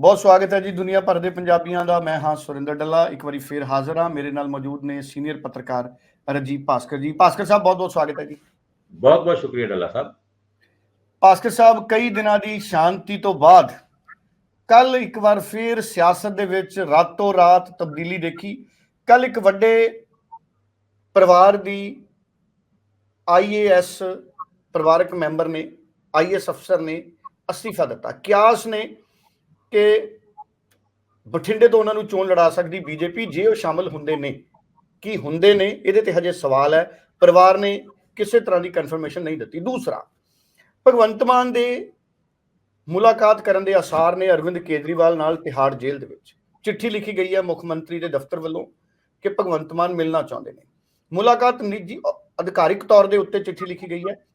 ਬਹੁਤ ਸਵਾਗਤ ਹੈ ਜੀ ਦੁਨੀਆ ਭਰ ਦੇ ਪੰਜਾਬੀਆਂ ਦਾ। ਮੈਂ ਹਾਂ ਸੁਰਿੰਦਰ ਡੱਲਾ। ਇੱਕ ਵਾਰੀ ਫੇਰ ਹਾਜ਼ਰ ਹਾਂ। ਮੇਰੇ ਨਾਲ ਮੌਜੂਦ ਨੇ ਸੀਨੀਅਰ ਪੱਤਰਕਾਰ ਰਜੀਵ ਭਾਸਕਰ ਜੀ। ਭਾਸਕਰ ਸਾਹਿਬ ਬਹੁਤ ਬਹੁਤ ਸਵਾਗਤ ਹੈ ਜੀ। ਬਹੁਤ ਬਹੁਤ ਸ਼ੁਕਰੀਆ ਡੱਲਾ ਸਾਹਿਬ। ਭਾਸਕਰ ਸਾਹਿਬ ਕਈ ਦਿਨਾਂ ਦੀ ਸ਼ਾਂਤੀ ਤੋਂ ਬਾਅਦ ਕੱਲ ਇੱਕ ਵਾਰ ਫੇਰ ਸਿਆਸਤ ਦੇ ਵਿੱਚ ਰਾਤੋਂ ਰਾਤ ਤਬਦੀਲੀ ਦੇਖੀ। ਕੱਲ ਇੱਕ ਵੱਡੇ ਪਰਿਵਾਰ ਦੀ ਆਈਏਐਸ ਪਰਿਵਾਰਕ ਮੈਂਬਰ ਨੇ ਆਈਐਸ ਅਫਸਰ ਨੇ ਅਸਤੀਫਾ ਦਿੱਤਾ। ਕਿਆਸ ਨੇ ਕਿ ਬਠਿੰਡੇ ਤੋਂ ਉਹਨਾਂ ਨੂੰ ਚੋਣ ਲੜਾ ਸਕਦੀ ਬੀਜੇਪੀ, ਜੇ ਉਹ ਸ਼ਾਮਲ ਹੁੰਦੇ ਨੇ। ਕੀ ਹੁੰਦੇ ਨੇ, ਇਹਦੇ ਤੇ ਹਜੇ ਸਵਾਲ ਹੈ। ਪਰਿਵਾਰ ਨੇ ਕਿਸੇ ਤਰ੍ਹਾਂ ਦੀ ਕਨਫਰਮੇਸ਼ਨ ਨਹੀਂ ਦਿੱਤੀ। ਦੂਸਰਾ, ਭਗਵੰਤ ਮਾਨ ਦੇ ਮੁਲਾਕਾਤ ਕਰਨ ਦੇ ਆਸਾਰ ਨੇ ਅਰਵਿੰਦ ਕੇਜਰੀਵਾਲ ਨਾਲ ਤਿਹਾੜ ਜੇਲ੍ਹ ਦੇ ਵਿੱਚ। ਚਿੱਠੀ ਲਿਖੀ ਗਈ ਹੈ ਮੁੱਖ ਮੰਤਰੀ ਦੇ ਦਫ਼ਤਰ ਵੱਲੋਂ ਕਿ ਭਗਵੰਤ ਮਾਨ ਮਿਲਣਾ ਚਾਹੁੰਦੇ ਨੇ। ਮੁਲਾਕਾਤ ਨਿੱਜੀ ਅਧਿਕਾਰਿਕ ਤੌਰ ਦੇ ਉੱਤੇ ਚਿੱਠੀ ਲਿਖੀ ਗਈ ਹੈ।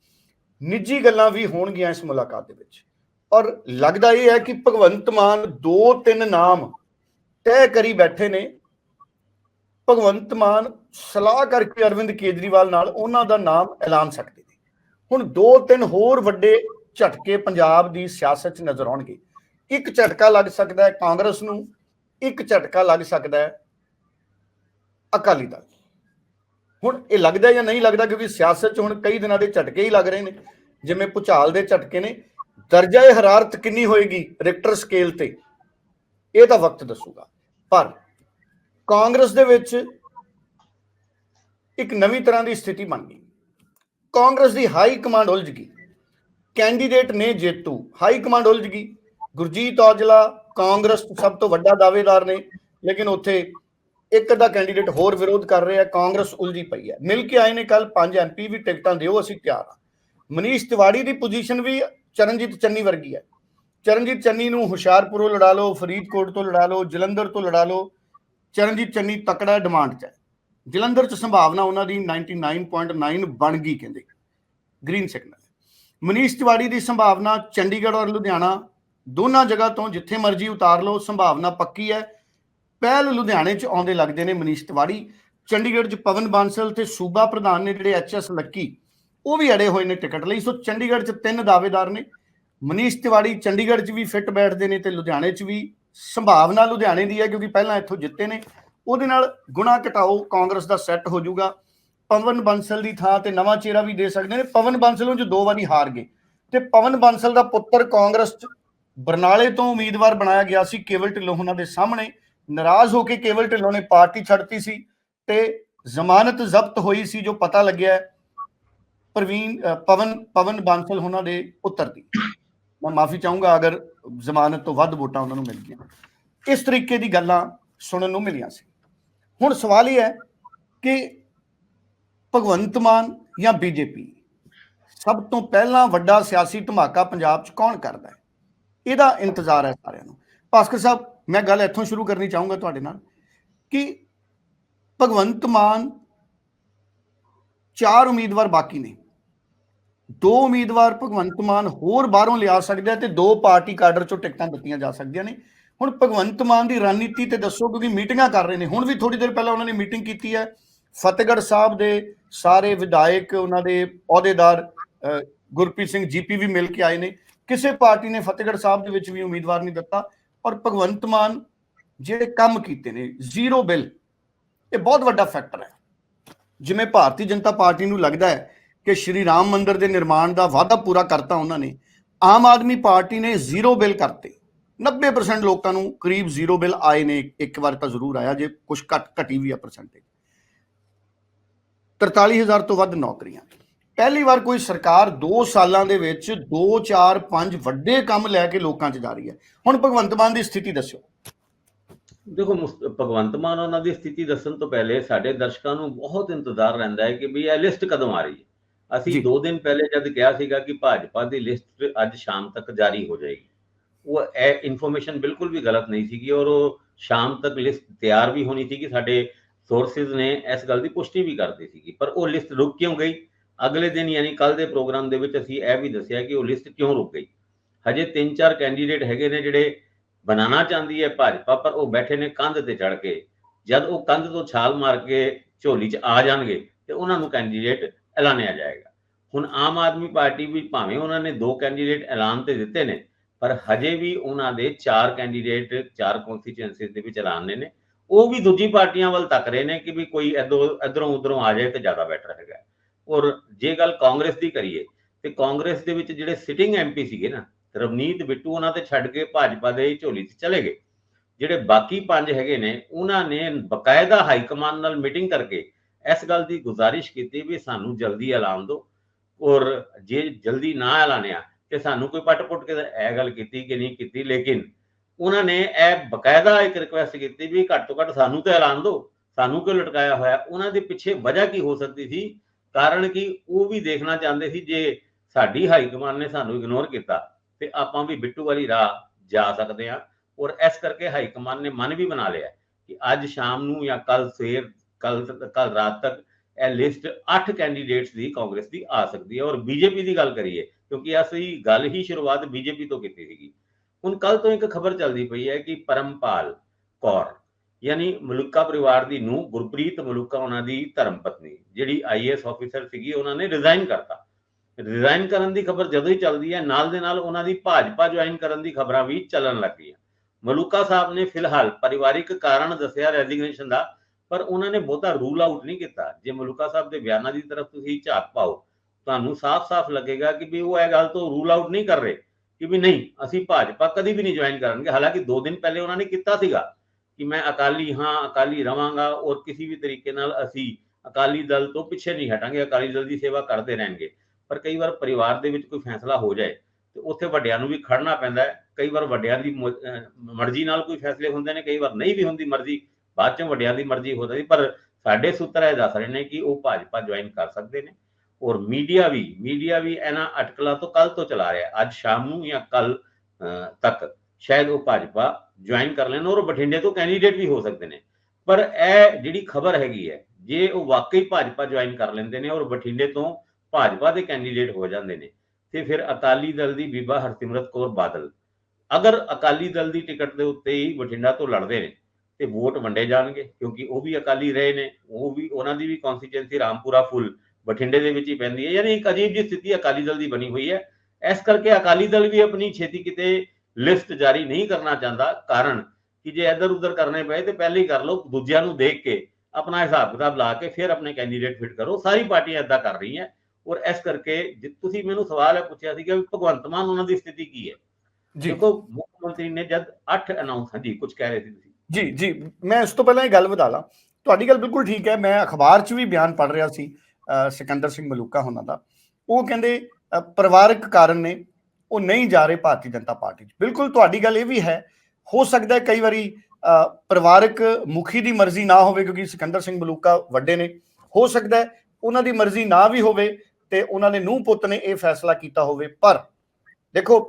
ਨਿੱਜੀ ਗੱਲਾਂ ਵੀ ਹੋਣਗੀਆਂ ਇਸ ਮੁਲਾਕਾਤ ਦੇ ਵਿੱਚ। ਔਰ ਲੱਗਦਾ ਇਹ ਹੈ ਕਿ ਭਗਵੰਤ ਮਾਨ ਦੋ ਤਿੰਨ ਨਾਮ ਤੈਅ ਕਰੀ ਬੈਠੇ ਨੇ। ਭਗਵੰਤ ਮਾਨ ਸਲਾਹ ਕਰਕੇ ਅਰਵਿੰਦ ਕੇਜਰੀਵਾਲ ਨਾਲ ਉਹਨਾਂ ਦਾ ਨਾਮ ਐਲਾਨ ਸਕਦੇ ਨੇ। ਹੁਣ ਦੋ ਤਿੰਨ ਹੋਰ ਵੱਡੇ ਝਟਕੇ ਪੰਜਾਬ ਦੀ ਸਿਆਸਤ 'ਚ ਨਜ਼ਰ ਆਉਣਗੇ। ਇੱਕ ਝਟਕਾ ਲੱਗ ਸਕਦਾ ਹੈ ਕਾਂਗਰਸ ਨੂੰ, ਇੱਕ ਝਟਕਾ ਲੱਗ ਸਕਦਾ ਹੈ ਅਕਾਲੀ ਦਲ। ਹੁਣ ਇਹ ਲੱਗਦਾ ਜਾਂ ਨਹੀਂ ਲੱਗਦਾ ਕਿਉਂਕਿ ਸਿਆਸਤ 'ਚ ਹੁਣ ਕਈ ਦਿਨਾਂ ਦੇ ਝਟਕੇ ਹੀ ਲੱਗ ਰਹੇ ਨੇ। ਜਿਵੇਂ ਭੁਚਾਲ ਦੇ ਝਟਕੇ ਨੇ ਦਰਜਾ ਹਰਾਰਤ ਕਿੰਨੀ ਹੋਏਗੀ ਰਿਕਟਰ ਸਕੇਲ ਤੇ? ਇਹ ਤਾਂ ਵਕਤ ਦੱਸੂਗਾ। ਪਰ ਕਾਂਗਰਸ ਦੇ ਵਿੱਚ ਇੱਕ ਨਵੀਂ ਤਰ੍ਹਾਂ ਦੀ ਸਥਿਤੀ ਬਣ ਗਈ। ਕਾਂਗਰਸ ਦੀ ਹਾਈ ਕਮਾਂਡ ਉਲਝ ਗਈ। ਕੈਂਡੀਡੇਟ ਨੇ ਜੇਤੂ, ਹਾਈ ਕਮਾਂਡ ਉਲਝ ਗਈ। ਗੁਰਜੀਤ ਔਜਲਾ ਕਾਂਗਰਸ ਸਭ ਤੋਂ ਵੱਡਾ ਦਾਅਵੇਦਾਰ ਨੇ, ਲੇਕਿਨ ਉੱਥੇ ਇੱਕ ਦਾ ਕੈਂਡੀਡੇਟ ਹੋਰ ਵਿਰੋਧ ਕਰ ਰਿਹਾ, ਕਾਂਗਰਸ ਉਲਝੀ ਪਈ ਹੈ। ਮਿਲ ਕੇ ਆਏ ਨੇ ਕੱਲ ਪੰਜ ਐਮਪੀ ਵੀ ਟਿਕਟਾਂ ਦਿਓ, ਅਸੀਂ ਤਿਆਰ ਹਾਂ। ਮਨੀਸ਼ ਤਿਵਾੜੀ ਦੀ ਪੋਜੀਸ਼ਨ ਵੀ ਚਰਨਜੀਤ ਚੰਨੀ ਵਰਗੀ ਹੈ। ਚਰਨਜੀਤ ਚੰਨੀ ਨੂੰ ਹੁਸ਼ਿਆਰਪੁਰੋਂ ਲੜਾ ਲਓ, ਫਰੀਦਕੋਟ ਤੋਂ ਲੜਾ ਲਓ, ਜਲੰਧਰ ਤੋਂ ਲੜਾ ਲਓ, ਚਰਨਜੀਤ ਚੰਨੀ ਤਕੜਾ ਡਿਮਾਂਡ 'ਚ ਹੈ। ਜਲੰਧਰ 'ਚ ਸੰਭਾਵਨਾ ਉਹਨਾਂ ਦੀ 99.9 ਬਣ ਗਈ ਕਹਿੰਦੇ। ਗ੍ਰੀਨ ਸਿਗਨਲ ਮਨੀਸ਼ ਤਿਵਾੜੀ ਦੀ ਸੰਭਾਵਨਾ ਚੰਡੀਗੜ੍ਹ ਔਰ ਲੁਧਿਆਣਾ ਦੋਨਾਂ ਜਗ੍ਹਾ ਤੋਂ ਜਿੱਥੇ ਮਰਜ਼ੀ ਉਤਾਰ ਲਓ, ਸੰਭਾਵਨਾ ਪੱਕੀ ਹੈ। ਪਹਿਲ ਲੁਧਿਆਣੇ 'ਚ ਆਉਂਦੇ ਲੱਗਦੇ ਨੇ ਮਨੀਸ਼ ਤਿਵਾੜੀ। ਚੰਡੀਗੜ੍ਹ 'ਚ ਪਵਨ ਬਾਂਸਲ ਤੇ ਸੂਬਾ ਪ੍ਰਧਾਨ ਨੇ ਜਿਹੜੇ ਐਚਐਸ ਲੱਕੀ ਉਹ ਵੀ ਅੜੇ ਹੋਏ ਨੇ ਟਿਕਟ ਲਈ। ਸੋ ਚੰਡੀਗੜ੍ਹ 'ਚ ਤਿੰਨ ਦਾਅਵੇਦਾਰ ਨੇ। ਮਨੀਸ਼ ਤਿਵਾੜੀ ਚੰਡੀਗੜ੍ਹ 'ਚ ਵੀ ਫਿੱਟ ਬੈਠਦੇ ਨੇ ਤੇ ਲੁਧਿਆਣੇ 'ਚ ਵੀ। ਸੰਭਾਵਨਾ ਲੁਧਿਆਣੇ ਦੀ ਹੈ ਕਿਉਂਕਿ ਪਹਿਲਾਂ ਇੱਥੋਂ ਜਿੱਤੇ ਨੇ। ਉਹਦੇ ਨਾਲ ਗੁਣਾ ਘਟਾਓ ਕਾਂਗਰਸ ਦਾ ਸੈੱਟ ਹੋ ਜਾਊਗਾ। ਪਵਨ ਬੰਸਲ ਦੀ ਥਾਂ ਤੇ ਨਵਾਂ ਚਿਹਰਾ ਵੀ ਦੇ ਸਕਦੇ ਨੇ। ਪਵਨ ਬੰਸਲ ਨੂੰ ਜੋ ਦੋ ਵਾਰੀ ਹਾਰ ਗਏ। ਤੇ ਪਵਨ ਬੰਸਲ ਦਾ ਪੁੱਤਰ ਕਾਂਗਰਸ 'ਚ ਬਰਨਾਲੇ ਤੋਂ ਉਮੀਦਵਾਰ ਬਣਾਇਆ ਗਿਆ ਸੀ। ਕੇਵਲ ਢਿੱਲੋਂ ਉਹਨਾਂ ਦੇ ਸਾਹਮਣੇ। ਨਾਰਾਜ਼ ਹੋ ਕੇ ਕੇਵਲ ਢਿੱਲੋਂ ਨੇ ਪਾਰਟੀ ਛੱਡਤੀ ਸੀ। ਤੇ ਜ਼ਮਾਨਤ ਜ਼ਬਤ ਹੋਈ ਸੀ ਜੋ ਪਤਾ ਲੱਗਿਆ ਪ੍ਰਵੀਨ ਪਵਨ ਪਵਨ ਬਾਂਸਲ ਉਹਨਾਂ ਦੇ ਪੁੱਤਰ ਦੀ। ਮੈਂ ਮਾਫੀ ਚਾਹੂੰਗਾ ਅਗਰ ਜ਼ਮਾਨਤ ਤੋਂ ਵੱਧ ਵੋਟਾਂ ਉਹਨਾਂ ਨੂੰ ਮਿਲ ਗਈਆਂ। ਇਸ ਤਰੀਕੇ ਦੀ ਗੱਲਾਂ ਸੁਣਨ ਨੂੰ ਮਿਲੀਆਂ ਸੀ। ਹੁਣ ਸਵਾਲ ਇਹ ਹੈ ਕਿ ਭਗਵੰਤ ਮਾਨ ਜਾਂ ਬੀਜੇਪੀ ਸਭ ਤੋਂ ਪਹਿਲਾਂ ਵੱਡਾ ਸਿਆਸੀ ਧਮਾਕਾ ਪੰਜਾਬ 'ਚ ਕੌਣ ਕਰਦਾ ਹੈ? ਇਹਦਾ ਇੰਤਜ਼ਾਰ ਹੈ ਸਾਰਿਆਂ ਨੂੰ। ਭਾਸਕਰ ਸਾਹਿਬ, ਮੈਂ ਗੱਲ ਇੱਥੋਂ ਸ਼ੁਰੂ ਕਰਨੀ ਚਾਹੂੰਗਾ ਤੁਹਾਡੇ ਨਾਲ ਕਿ ਭਗਵੰਤ ਮਾਨ ਚਾਰ ਉਮੀਦਵਾਰ ਬਾਕੀ ਨੇ। ਦੋ ਉਮੀਦਵਾਰ ਭਗਵੰਤ ਮਾਨ ਹੋਰ ਬਾਹਰੋਂ ਲਿਆ ਸਕਦਾ ਤੇ ਦੋ ਪਾਰਟੀ ਕਾਡਰ ਚੋਂ ਟਿਕਟਾਂ ਦਿੱਤੀਆਂ ਜਾ ਸਕਦੀਆਂ ਨੇ। ਹੁਣ ਭਗਵੰਤ ਮਾਨ ਦੀ ਰਣਨੀਤੀ ਤੇ ਦੱਸੋ, ਕਿਉਂਕਿ ਮੀਟਿੰਗਾਂ ਕਰ ਰਹੇ ਨੇ। ਹੁਣ ਵੀ ਥੋੜੀ ਦੇਰ ਪਹਿਲਾਂ ਉਹਨਾਂ ਨੇ ਮੀਟਿੰਗ ਕੀਤੀ ਹੈ। ਫਤਿਹਗੜ੍ਹ ਸਾਹਿਬ ਦੇ ਸਾਰੇ ਵਿਧਾਇਕ, ਉਹਨਾਂ ਦੇ ਅਹੁਦੇਦਾਰ ਗੁਰਪ੍ਰੀਤ ਸਿੰਘ ਜੀਪੀ ਵੀ ਮਿਲ ਕੇ ਆਏ ਨੇ। ਕਿਸੇ ਪਾਰਟੀ ਨੇ ਫਤਿਹਗੜ੍ਹ ਸਾਹਿਬ ਦੇ ਵਿੱਚ ਵੀ ਉਮੀਦਵਾਰ ਨਹੀਂ ਦਿੱਤਾ ਔਰ ਭਗਵੰਤ ਮਾਨ ਜਿਹੜੇ ਕੰਮ ਕੀਤੇ ਨੇ, ਜ਼ੀਰੋ ਬਿੱਲ, ਇਹ ਬਹੁਤ ਵੱਡਾ ਫੈਕਟਰ ਹੈ। ਜਿਵੇਂ ਭਾਰਤੀ ਜਨਤਾ ਪਾਰਟੀ ਨੂੰ ਲੱਗਦਾ ਹੈ ਕਿ ਸ਼੍ਰੀ ਰਾਮ ਮੰਦਿਰ ਦੇ ਨਿਰਮਾਣ ਦਾ ਵਾਅਦਾ ਪੂਰਾ ਕਰਤਾ ਉਹਨਾਂ ਨੇ, ਆਮ ਆਦਮੀ ਪਾਰਟੀ ਨੇ ਜ਼ੀਰੋ ਬਿੱਲ ਕਰਤੇ। 90% ਲੋਕਾਂ ਨੂੰ ਕਰੀਬ ਜ਼ੀਰੋ ਬਿੱਲ ਆਏ ਨੇ, ਇੱਕ ਵਾਰ ਤਾਂ ਜ਼ਰੂਰ ਆਇਆ, ਜੇ ਕੁਝ ਘਟ, ਘਟੀ ਵੀ ਆ ਪਰਸੈਂਟੇਜ 43000 ਤੋਂ ਵੱਧ ਨੌਕਰੀਆਂ। ਪਹਿਲੀ ਵਾਰ ਕੋਈ ਸਰਕਾਰ 2 ਸਾਲਾਂ ਦੇ ਵਿੱਚ 2 4 5 ਵੱਡੇ ਕੰਮ ਲੈ ਕੇ ਲੋਕਾਂ 'ਚ ਜਾ ਰਹੀ ਹੈ। ਹੁਣ ਭਗਵੰਤ ਮਾਨ ਦੀ ਸਥਿਤੀ ਦੱਸਿਓ ਦੇਖੋ ਭਗਵੰਤ ਮਾਨ ਉਹਨਾਂ ਦੀ ਸਥਿਤੀ ਦੱਸਣ ਤੋਂ ਪਹਿਲੇ ਸਾਡੇ ਦਰਸ਼ਕਾਂ ਨੂੰ ਬਹੁਤ ਇੰਤਜ਼ਾਰ ਰਹਿੰਦਾ ਹੈ ਕਿ ਵੀ ਇਹ ਲਿਸਟ ਕਦੋਂ ਆ ਰਹੀ ਹੈ। ਅਸੀਂ 2 ਦਿਨ ਪਹਿਲੇ ਜਦ ਕਿਹਾ ਸੀਗਾ ਕਿ ਭਾਜਪਾ ਦੀ ਲਿਸਟ ਅੱਜ ਸ਼ਾਮ ਤੱਕ ਜਾਰੀ ਹੋ ਜਾਏਗੀ। ਉਹ ਇਹ ਇਨਫੋਰਮੇਸ਼ਨ ਬਿਲਕੁਲ ਵੀ ਗਲਤ ਨਹੀਂ ਸੀਗੀ ਔਰ ਉਹ ਸ਼ਾਮ ਤੱਕ ਲਿਸਟ ਤਿਆਰ ਵੀ ਹੋਣੀ ਸੀਗੀ। ਸਾਡੇ ਸੋਰਸਸ ਨੇ ਇਸ ਗੱਲ ਦੀ ਪੁਸ਼ਟੀ ਵੀ ਕਰਦੀ ਸੀਗੀ। ਪਰ ਉਹ ਲਿਸਟ ਰੁਕ ਕਿਉਂ ਗਈ? ਅਗਲੇ ਦਿਨ ਯਾਨੀ ਕੱਲ ਦੇ ਪ੍ਰੋਗਰਾਮ ਦੇ ਵਿੱਚ ਅਸੀਂ ਇਹ ਵੀ ਦੱਸਿਆ ਕਿ ਉਹ ਲਿਸਟ ਕਿਉਂ ਰੁਕ ਗਈ? ਹਜੇ 3-4 ਕੈਂਡੀਡੇਟ ਹੈਗੇ ਨੇ ਜਿਹੜੇ ਬਣਾਉਣਾ ਚਾਹੁੰਦੀ ਹੈ ਭਾਜਪਾ ਪਰ ਉਹ ਬੈਠੇ ਨੇ ਕੰਧ ਤੇ ਚੜ ਕੇ। ਜਦ ਉਹ ਕੰਧ ਤੋਂ ਛਾਲ ਮਾਰ ਕੇ ਝੋਲੀ 'ਚ ਆ ਜਾਣਗੇ ਤੇ ਉਹਨਾਂ ਨੂੰ ਕੈਂਡੀਡੇਟ ਐਲਾਨਿਆ ਜਾਏਗਾ। ਹੁਣ ਆਮ ਆਦਮੀ ਪਾਰਟੀ ਵੀ ਭਾਵੇਂ ਉਹਨਾਂ ਨੇ ਦੋ ਕੈਂਡੀਡੇਟ ਐਲਾਨ ਤੇ ਦਿੱਤੇ ਨੇ, ਪਰ ਹਜੇ ਵੀ ਉਹਨਾਂ ਦੇ ਚਾਰ ਕੈਂਡੀਡੇਟ ਚਾਰ ਕਨਸਟੀਚੁਐਂਸੀਜ਼ ਦੇ ਵਿੱਚ ਐਲਾਨੇ ਨੇ ਉਹ ਵੀ ਦੂਜੀ ਪਾਰਟੀਆਂ ਵੱਲ ਤੱਕ ਰਹੇ ਨੇ ਕਿ ਵੀ ਕੋਈ ਇਧਰੋਂ ਉਧਰੋਂ ਆ ਜਾਏ ਤੇ ਜ਼ਿਆਦਾ ਬੈਟਰ ਹੈਗਾ। ਔਰ ਜੇ ਗੱਲ ਕਾਂਗਰਸ ਦੀ ਕਰੀਏ, ਤੇ ਕਾਂਗਰਸ ਦੇ ਵਿੱਚ ਜਿਹੜੇ ਸਿਟਿੰਗ ਐਮਪੀ ਸੀਗੇ ਨਾ, ਰਵਨੀਤ ਬਿੱਟੂ ਉਹਨਾਂ ਤੇ ਛੱਡ ਕੇ ਭਾਜਪਾ ਦੇ ਝੋਲੀ 'ਚ ਚਲੇ ਗਏ। ਜਿਹੜੇ ਬਾਕੀ ਪੰਜ ਹੈਗੇ ਨੇ, ਉਹਨਾਂ ਨੇ ਬਕਾਇਦਾ ਹਾਈ ਕਮਾਂਡ ਨਾਲ ਮੀਟਿੰਗ ਕਰਕੇ ਇਸ ਗੱਲ ਦੀ ਗੁਜ਼ਾਰਿਸ਼ ਕੀਤੀ ਵੀ ਸਾਨੂੰ ਜਲਦੀ ਐਲਾਨ ਦਿਓ ਔਰ ਜੇ ਜਲਦੀ ਨਾ ਐਲਾਨਿਆ ਤੇ ਸਾਨੂੰ ਕੋਈ ਪੱਟ ਪੁੱਟ ਕੇ ਇਹ ਗੱਲ ਕੀਤੀ ਕਿ ਨਹੀਂ ਕੀਤੀ, ਲੇਕਿਨ ਉਹਨਾਂ ਨੇ ਇਹ ਬਕਾਇਦਾ ਇੱਕ ਰਿਕੁਐਸਟ ਕੀਤੀ ਵੀ ਘੱਟ ਤੋਂ ਘੱਟ ਸਾਨੂੰ ਤਾਂ ਐਲਾਨ ਦਿਓ, ਸਾਨੂੰ ਕਿਉਂ ਲਟਕਾਇਆ ਹੋਇਆ? ਉਹਨਾਂ ਦੇ ਪਿੱਛੇ ਵਜ੍ਹਾ ਕੀ ਹੋ ਸਕਦੀ ਸੀ? ਕਾਰਨ ਕਿ? ਉਹ ਵੀ ਦੇਖਣਾ ਚਾਹੁੰਦੇ ਸੀ ਜੇ ਸਾਡੀ ਹਾਈ ਕਮਾਂਡ ਨੇ ਸਾਨੂੰ ਇਗਨੋਰ ਕੀਤਾ ਤੇ ਆਪਾਂ ਵੀ ਬਿੱਟੂ ਵਾਲੀ ਰਾਹ ਜਾ ਸਕਦੇ ਹਾਂ ਔਰ ਇਸ ਕਰਕੇ ਹਾਈ ਕਮਾਂਡ ਨੇ ਮਨ ਵੀ ਬਣਾ ਲਿਆ ਕਿ ਅੱਜ ਸ਼ਾਮ ਨੂੰ ਜਾਂ ਕੱਲ ਸਵੇਰ ਕੱਲ ਕੱਲ ਰਾਤ ਤੱਕ ਇਹ ਲਿਸਟ 8 ਕੈਂਡੀਡੇਟਸ ਦੀ ਕਾਂਗਰਸ ਦੀ ਆ ਸਕਦੀ ਹੈ। ਔਰ ਬੀਜੇਪੀ ਦੀ ਗੱਲ ਕਰੀਏ, ਕਿਉਂਕਿ ਅਸੀਂ ਗੱਲ ਹੀ ਸ਼ੁਰੂਆਤ ਬੀਜੇਪੀ ਤੋਂ ਕੀਤੀ ਸੀਗੀ। ਹੁਣ ਕੱਲ ਤੋਂ ਇੱਕ ਖਬਰ ਚੱਲਦੀ ਪਈ ਹੈ ਕਿ ਪਰਮਪਾਲ ਕੌਰ, ਯਾਨੀ ਮਲੂਕਾ ਪਰਿਵਾਰ ਦੀ ਨੂੰ ਗੁਰਪ੍ਰੀਤ ਮਲੂਕਾ, ਉਹਨਾਂ ਦੀ ਧਰਮ ਪਤਨੀ, ਜਿਹੜੀ ਆਈਐਸ ਆਫੀਸਰ ਸੀਗੀ, ਉਹਨਾਂ ਨੇ ਰਿਜ਼ਾਈਨ ਕਰਤਾ। ਰਿਜ਼ਾਈਨ ਕਰਨ ਦੀ ਖਬਰ ਜਦੋਂ ਹੀ ਚੱਲਦੀ ਹੈ, ਨਾਲ ਦੇ ਨਾਲ ਉਹਨਾਂ ਦੀ ਭਾਜਪਾ ਜੁਆਇਨ ਕਰਨ ਦੀ ਖਬਰਾਂ ਵੀ ਚੱਲਣ ਲੱਗ ਗਈਆਂ ਮਲੂਕਾ ਸਾਹਿਬ ਨੇ ਫਿਲਹਾਲ ਪਰਿਵਾਰਿਕ ਕਾਰਨ ਦੱਸਿਆ ਰੈਜ਼ਿਗਨੇਸ਼ਨ ਦਾ। ਪਰ ਉਹਨਾਂ ਨੇ ਬਹੁਤਾ ਰੂਲ ਆਊਟ ਨਹੀਂ ਕੀਤਾ। ਜੇ ਮਲੂਕਾ ਸਾਹਿਬ ਦੇ ਬਿਆਨਾਂ ਦੀ ਤਰਫ ਤੁਸੀਂ ਝਾਕ ਪਾਓ, ਤੁਹਾਨੂੰ ਸਾਫ਼-ਸਾਫ਼ ਲੱਗੇਗਾ ਕਿ ਵੀ ਉਹ ਇਹ ਗੱਲ ਤੋਂ ਰੂਲ ਆਊਟ ਨਹੀਂ ਕਰ ਰਹੇ ਕਿ ਵੀ ਨਹੀਂ, ਅਸੀਂ ਭਾਜਪਾ ਕਦੀ ਵੀ ਨਹੀਂ ਜੁਆਇਨ ਕਰਾਂਗੇ ਹਾਲਾਂਕਿ 2 ਦਿਨ ਪਹਿਲੇ ਉਹਨਾਂ ਨੇ ਕੀਤਾ ਸੀਗਾ ਕਿ ਮੈਂ ਅਕਾਲੀ ਹਾਂ, ਅਕਾਲੀ ਰਵਾਂਗਾ ਔਰ ਕਿਸੇ ਵੀ ਤਰੀਕੇ ਨਾਲ ਅਸੀਂ ਅਕਾਲੀ ਦਲ ਤੋਂ ਪਿੱਛੇ ਨਹੀਂ ਹਟਾਂਗੇ, ਅਕਾਲੀ ਦਲ ਦੀ ਸੇਵਾ ਕਰਦੇ ਰਹਿਣਗੇ। ਪਰ ਕਈ ਵਾਰ ਪਰਿਵਾਰ ਦੇ ਵਿੱਚ ਕੋਈ ਫੈਸਲਾ ਹੋ ਜਾਏ ਤੇ ਉੱਥੇ ਵੱਡਿਆਂ ਨੂੰ ਵੀ ਖੜਨਾ ਪੈਂਦਾ ਹੈ। ਕਈ ਵਾਰ ਵੱਡਿਆਂ ਦੀ ਮਰਜ਼ੀ ਨਾਲ ਕੋਈ ਫੈਸਲੇ ਹੁੰਦੇ ਨੇ, ਕਈ ਵਾਰ ਨਹੀਂ ਵੀ ਹੁੰਦੀ ਮਰਜ਼ੀ। ਬਾਅਦ ਚੋਂ ਵੱਡਿਆਂ ਦੀ ਮਰਜ਼ੀ ਹੋ ਜਾਂਦੀ ਪਰ ਸਾਡੇ ਸੂਤਰ ਇਹ ਦੱਸ ਰਹੇ ਨੇ ਕਿ ਉਹ ਭਾਜਪਾ ਜੁਆਇਨ ਕਰ ਸਕਦੇ ਨੇ। ਔਰ ਮੀਡੀਆ ਵੀ ਮੀਡੀਆ ਵੀ ਇਹਨਾਂ ਅਟਕਲਾਂ ਤੋਂ ਕੱਲ ਤੋਂ ਚਲਾ ਰਿਹਾ, ਅੱਜ ਸ਼ਾਮ ਨੂੰ ਜਾਂ ਕੱਲ ਤੱਕ ਸ਼ਾਇਦ ਉਹ ਭਾਜਪਾ ਜੁਆਇਨ ਕਰ ਲੈਣ ਔਰ ਬਠਿੰਡੇ ਤੋਂ ਕੈਂਡੀਡੇਟ ਵੀ ਹੋ ਸਕਦੇ ਨੇ। ਪਰ ਇਹ ਜਿਹੜੀ ਖਬਰ ਹੈਗੀ ਹੈ, ਜੇ ਉਹ ਵਾਕਈ ਭਾਜਪਾ ਜੁਆਇਨ ਕਰ ਲੈਂਦੇ ਨੇ ਔਰ ਬਠਿੰਡੇ ਤੋਂ ਭਾਜਪਾ ਦੇ ਕੈਂਡੀਡੇਟ ਹੋ ਜਾਂਦੇ ਨੇ, ਤੇ ਫਿਰ ਅਕਾਲੀ ਦਲ ਦੀ ਬੀਬਾ ਹਰਸਿਮਰਤ ਕੌਰ ਬਾਦਲ, ਅਗਰ ਅਕਾਲੀ ਦਲ ਦੀ ਟਿਕਟ ਦੇ ਉੱਤੇ ਹੀ ਬਠਿੰਡਾ ਤੋਂ ਲੜਦੇ ਨੇ ਤੇ ਵੋਟ ਵੰਡੇ ਜਾਣਗੇ ਕਿਉਂਕਿ ਉਹ ਵੀ ਅਕਾਲੀ ਰਹੇ ਨੇ ਉਹ ਵੀ ਉਹਨਾਂ ਦੀ ਵੀ ਕਨਸਟੀਚੁਐਂਸੀ ਰਾਮਪੁਰਾ ਫੁੱਲ ਬਠਿੰਡੇ ਦੇ ਵਿੱਚ ਹੀ ਪੈਂਦੀ ਹੈ ਯਾਨੀ ਇੱਕ ਅਜੀਬ ਜਿਹੀ ਸਥਿਤੀ ਅਕਾਲੀ ਦਲ ਦੀ ਬਣੀ ਹੋਈ ਹੈ। ਇਸ ਕਰਕੇ ਅਕਾਲੀ ਦਲ ਵੀ ਆਪਣੀ ਛੇਤੀ ਕਿਤੇ ਲਿਸਟ ਜਾਰੀ ਨਹੀਂ ਕਰਨਾ ਚਾਹੁੰਦਾ ਕਾਰਨ ਕਿ ਜੇ ਇੱਧਰ ਉੱਧਰ ਕਰਨੇ ਪਏ ਤੇ ਪਹਿਲੇ ਹੀ ਕਰ ਲਓ ਦੂਜਿਆਂ ਨੂੰ ਦੇਖ ਕੇ ਆਪਣਾ ਹਿਸਾਬ ਕਿਤਾਬ ਲਾ ਕੇ ਫਿਰ ਆਪਣੇ ਕੈਂਡੀਡੇਟ ਫਿਟ ਕਰੋ ਸਾਰੀ ਪਾਰਟੀਆਂ ਇਦਾਂ ਕਰ ਰਹੀਆਂ। ਔਰ ਇਸ ਕਰਕੇ ਜੇ ਤੁਸੀਂ ਮੈਨੂੰ ਸਵਾਲ ਹੈ ਪੁੱਛਿਆ ਸੀ ਕਿ ਭਗਵੰਤ ਮਾਨ ਉਹਨਾਂ ਦੀ ਸਥਿਤੀ ਕੀ ਹੈ? ਜੀ। ਦੇਖੋ ਮੁੱਖ ਮੰਤਰੀ ਨੇ ਜਦ 8 ਅਨਾਉਂਸ ਹਾਂਜੀ ਕੁਝ ਕਹਿ ਰਹੇ ਸੀ ਤੁਸੀਂ। ਜੀ ਜੀ, ਮੈਂ ਇਸ ਤੋਂ ਪਹਿਲਾਂ ਇਹ ਗੱਲ ਵਧਾ ਲਾਂ। ਤੁਹਾਡੀ ਗੱਲ ਬਿਲਕੁਲ ਠੀਕ ਹੈ। ਮੈਂ ਅਖਬਾਰ 'ਚ ਵੀ ਬਿਆਨ ਪੜ੍ਹ ਰਿਹਾ ਸੀ ਸਿਕੰਦਰ ਸਿੰਘ ਮਲੂਕਾ ਉਹਨਾਂ ਦਾ। ਉਹ ਕਹਿੰਦੇ ਪਰਿਵਾਰਕ ਕਾਰਨ ਨੇ, ਉਹ ਨਹੀਂ ਜਾ ਰਹੇ ਭਾਰਤੀ ਜਨਤਾ ਪਾਰਟੀ 'ਚ। ਬਿਲਕੁਲ ਤੁਹਾਡੀ ਗੱਲ ਇਹ ਵੀ ਹੈ। ਹੋ ਸਕਦਾ ਹੈ ਕਈ ਵਾਰੀ ਪਰਿਵਾਰਕ ਮੁਖੀ ਦੀ ਮਰਜ਼ੀ ਨਾ ਹੋਵੇ ਕਿਉਂਕਿ ਸਿਕੰਦਰ ਸਿੰਘ ਮਲੂਕਾ ਵੱਡੇ ਨੇ। ਹੋ ਸਕਦਾ ਹੈ ਉਹਨਾਂ ਦੀ ਮਰਜ਼ੀ ਨਾ ਵੀ ਹੋਵੇ ਤੇ ਉਹਨਾਂ ਦੇ ਨੂੰਹ ਪੁੱਤ ਨੇ ਇਹ ਫੈਸਲਾ ਕੀਤਾ ਹੋਵੇ। ਪਰ ਦੇਖੋ,